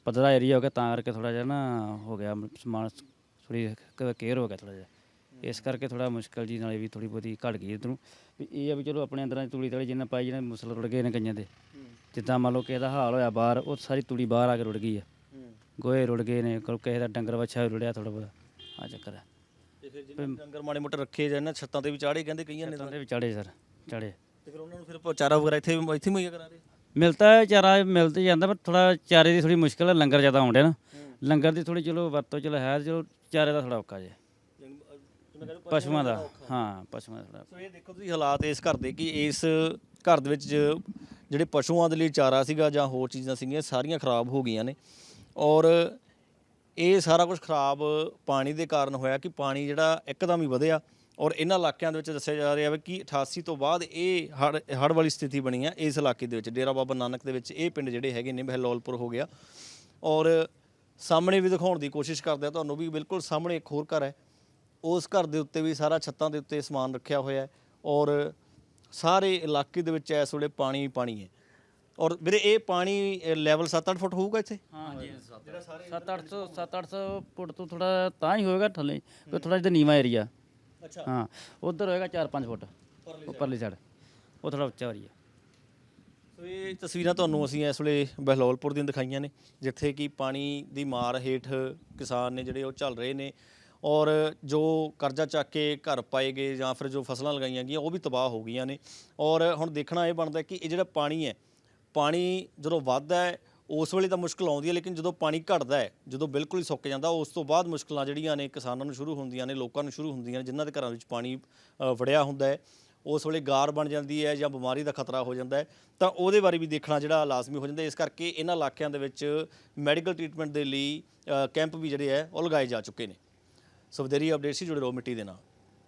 ਪੱਧਰਾ ਏਰੀਆ ਹੋ ਗਿਆ ਤਾਂ ਕਰਕੇ ਥੋੜਾ ਜਿਹਾ ਨਾ ਹੋ ਗਿਆ ਸਮਾਨ ਥੋੜੀ ਕੇਅਰ ਹੋ ਗਿਆ ਥੋੜਾ ਜਿਹਾ। ਇਸ ਕਰਕੇ ਥੋੜਾ ਮੁਸ਼ਕਲ ਜੀ ਨਾਲੇ ਵੀ ਥੋੜੀ ਬਹੁਤੀ ਘਟ ਗਈ ਇਧਰੋਂ। ਵੀ ਇਹ ਆ ਵੀ ਚਲੋ ਆਪਣੇ ਅੰਦਰਾਂ 'ਚ ਤੂੜੀ ਤੜੀ ਜਿੰਨਾ ਪਾਈ ਜਿਹਨੇ ਮੁਸਲ ਰੁੜ ਗਏ ਨੇ ਕਈਆਂ ਦੇ। ਜਿੱਦਾਂ ਮੰਨ ਲਓ ਕਿ ਇਹਦਾ ਹਾਲ ਹੋਇਆ ਬਾਹਰ ਉਹ ਸਾਰੀ ਤੂੜੀ ਬਾਹਰ ਆ ਕੇ ਰੁੜ ਗਈ ਆ। ਗੋਹੇ ਰੁੜ ਗਏ ਨੇ ਕੋਈ ਕਿਸੇ ਦਾ ਡੰਗਰ ਵੱਛਾ ਵੀ ਰੁੜਿਆ ਥੋੜਾ ਬਹੁਤਾ ਆ ਚੱਕਰ ਹੈ ਤੇ ਫਿਰ ਜਿਹਨਾਂ ਡੰਗਰ ਮਾੜੇ ਮੋਟੇ ਰੱਖੇ ਜਾਂ ਇਹਨਾਂ ਛੱਤਾਂ ਤੇ ਵੀ ਚਾੜੇ ਕਹਿੰਦੇ ਕਈਆਂ ਨੇ ਤਾਂ। ਉਹਦੇ ਵੀ ਚੜੇ ਸਰ। ਚੜੇ। ਤੇ ਫਿਰ ਉਹਨਾਂ ਨੂੰ ਫਿਰ ਚਾਰਾ ਵਗੈਰਾ ਇੱਥੇ ਇੱਥੇ ਮੁਹੱਈਆ ਕਰਾ ਰਹੇ? ਮਿਲਦਾ ਹੈ ਚਾਰਾ ਮਿਲ ਤੇ ਜਾਂਦਾ ਪਰ ਥੋੜਾ ਚਾਰੇ ਦੀ ਥੋੜੀ ਮੁਸ਼ਕਲ ਹੈ ਲੰਗਰ ਜ਼ਿਆਦਾ ਆਉਂਦੇ ਨਾ। ਲੰਗਰ ਦੀ ਥੋੜੀ ਚਲੋ ਵਰਤੋਂ ਚਲੋ ਹੈ ਚਲੋ ਚਾਰੇ ਦਾ ਥੋੜਾ ਔਕਾ ਜੇ। ਪਸ਼ੂਆਂ ਦਾ ਹਾਂ ਪਸ਼ੂਆਂ ਦਾ ਥੋੜਾ ਸੋ ਇਹ ਦੇਖੋ ਤੁਸੀਂ ਹਾਲਾਤ ਇਸ ਘਰ ਦੇ ਕਿ ਇਸ ਘਰ ਦੇ ਵਿੱਚ ਜਿਹੜੇ ਪਸ਼ੂਆਂ ਦੇ ਲਈ ਚਾਰਾ ਸੀਗਾ ਜਾਂ ਹੋਰ ਚੀਜ਼ਾਂ ਸੀਗੀਆਂ ਸਾਰੀਆਂ ਖਰਾਬ ਹੋ ਗਈਆਂ ਨੇ। ਔਰ ਇਹ ਸਾਰਾ ਕੁਝ ਖਰਾਬ ਪਾਣੀ ਦੇ ਕਾਰਨ ਹੋਇਆ ਕਿ ਪਾਣੀ ਜਿਹੜਾ ਇੱਕਦਮ ਹੀ ਵਧਿਆ। ਔਰ ਇਹਨਾਂ ਇਲਾਕਿਆਂ ਦੇ ਵਿੱਚ ਦੱਸਿਆ ਜਾ ਰਿਹਾ ਹੈ ਕਿ 88 ਤੋਂ ਬਾਅਦ ਇਹ ਹੜ ਹੜ ਵਾਲੀ ਸਥਿਤੀ ਬਣੀ ਹੈ ਇਸ ਇਲਾਕੇ ਦੇ ਵਿੱਚ। ਡੇਰਾ ਬਾਬਾ ਨਾਨਕ ਦੇ ਵਿੱਚ ਇਹ ਪਿੰਡ ਜਿਹੜੇ ਹੈਗੇ ਨੇ ਬਹਿਲੋਲਪੁਰ ਹੋ ਗਿਆ। ਔਰ ਸਾਹਮਣੇ ਵੀ ਦਿਖਾਉਣ ਦੀ ਕੋਸ਼ਿਸ਼ ਕਰਦੇ ਆ, ਤੁਹਾਨੂੰ ਵੀ ਬਿਲਕੁਲ ਸਾਹਮਣੇ ਇੱਕ ਹੋਰ ਘਰ ਹੈ। ਉਸ ਘਰ ਦੇ ਉੱਤੇ ਵੀ ਸਾਰਾ ਛੱਤਾਂ ਦੇ ਉੱਤੇ ਸਮਾਨ ਰੱਖਿਆ ਹੋਇਆ ਹੈ ਔਰ ਸਾਰੇ ਇਲਾਕੇ ਦੇ ਵਿੱਚ ਇਸ ਵੇਲੇ ਪਾਣੀ ਹੀ ਪਾਣੀ ਹੈ। ਔਰ ਵੀਰੇ, ਇਹ ਪਾਣੀ ਲੈਵਲ 7-8 ਫੁੱਟ ਹੋਊਗਾ ਇੱਥੇ? ਹਾਂ ਜੀ 7-800 7-800 ਫੁੱਟ ਤੋਂ ਥੋੜਾ ਤਾਂ ਹੀ ਹੋਏਗਾ ਥੱਲੇ ਕੋਈ ਥੋੜਾ ਜਿਹਾ ਨੀਵਾ ਏਰੀਆ ਅੱਛਾ। ਹਾਂ ਉਧਰ ਹੋਏਗਾ 4-5 ਫੁੱਟ ਉੱਪਰਲੀ ਸਾਈਡ ਉਹ ਥੋੜਾ ਉੱਚਾ ਏਰੀਆ ਸੋ ਇਹ ਤਸਵੀਰਾਂ ਤੁਹਾਨੂੰ ਅਸੀਂ ਇਸ ਵੇਲੇ ਬਹਿਲੋਲਪੁਰ ਦੀਆਂ ਦਿਖਾਈਆਂ ਨੇ ਜਿੱਥੇ ਕਿ ਪਾਣੀ ਦੀ ਮਾਰ ਹੇਠ ਕਿਸਾਨ ਨੇ ਜਿਹੜੇ ਉਹ ਚੱਲ ਰਹੇ ਨੇ ਔਰ ਜੋ ਕਰਜ਼ਾ ਚੱਕ ਕੇ ਘਰ ਪਾਏ ਗਏ ਜਾਂ ਫਿਰ ਜੋ ਫਸਲਾਂ ਲਗਾਈਆਂ ਗਈਆਂ ਉਹ ਵੀ ਤਬਾਹ ਹੋ ਗਈਆਂ ਨੇ। ਔਰ ਹੁਣ ਦੇਖਣਾ ਇਹ ਬਣਦਾ ਕਿ ਇਹ ਜਿਹੜਾ ਪਾਣੀ ਹੈ ਪਾਣੀ ਜਦੋਂ ਵੱਧਦਾ ਹੈ ਉਸ ਵੇਲੇ ਤਾਂ ਮੁਸ਼ਕਲ ਆਉਂਦੀ ਹੈ, ਲੇਕਿਨ ਜਦੋਂ ਪਾਣੀ ਘਟਦਾ ਹੈ, ਜਦੋਂ ਬਿਲਕੁਲ ਹੀ ਸੁੱਕ ਜਾਂਦਾ, ਉਸ ਤੋਂ ਬਾਅਦ ਮੁਸ਼ਕਲਾਂ ਜਿਹੜੀਆਂ ਨੇ ਕਿਸਾਨਾਂ ਨੂੰ ਸ਼ੁਰੂ ਹੁੰਦੀਆਂ ਨੇ, ਲੋਕਾਂ ਨੂੰ ਸ਼ੁਰੂ ਹੁੰਦੀਆਂ ਨੇ, ਜਿਨ੍ਹਾਂ ਦੇ ਘਰਾਂ ਵਿੱਚ ਪਾਣੀ ਵੜਿਆ ਹੁੰਦਾ ਹੈ, ਉਸ ਵੇਲੇ ਗਾਰ ਬਣ ਜਾਂਦੀ ਹੈ ਜਾਂ ਬਿਮਾਰੀ ਦਾ ਖਤਰਾ ਹੋ ਜਾਂਦਾ ਹੈ, ਤਾਂ ਉਹਦੇ ਬਾਰੇ ਵੀ ਦੇਖਣਾ ਜਿਹੜਾ ਲਾਜ਼ਮੀ ਹੋ ਜਾਂਦਾ ਇਸ ਕਰਕੇ ਇਹਨਾਂ ਇਲਾਕਿਆਂ ਦੇ ਵਿੱਚ ਮੈਡੀਕਲ ਟ੍ਰੀਟਮੈਂਟ ਦੇ ਲਈ ਕੈਂਪ ਵੀ ਜਿਹੜੇ ਹੈ, ਉਹ ਲਗਾਏ ਜਾ ਚੁੱਕੇ ਨੇ। ਸੋ ਵਧੇਰੀ ਅਪਡੇਟ ਸੀ, ਜੁੜੇ ਰਹੋ ਮਿੱਟੀ ਦੇ ਨਾਲ।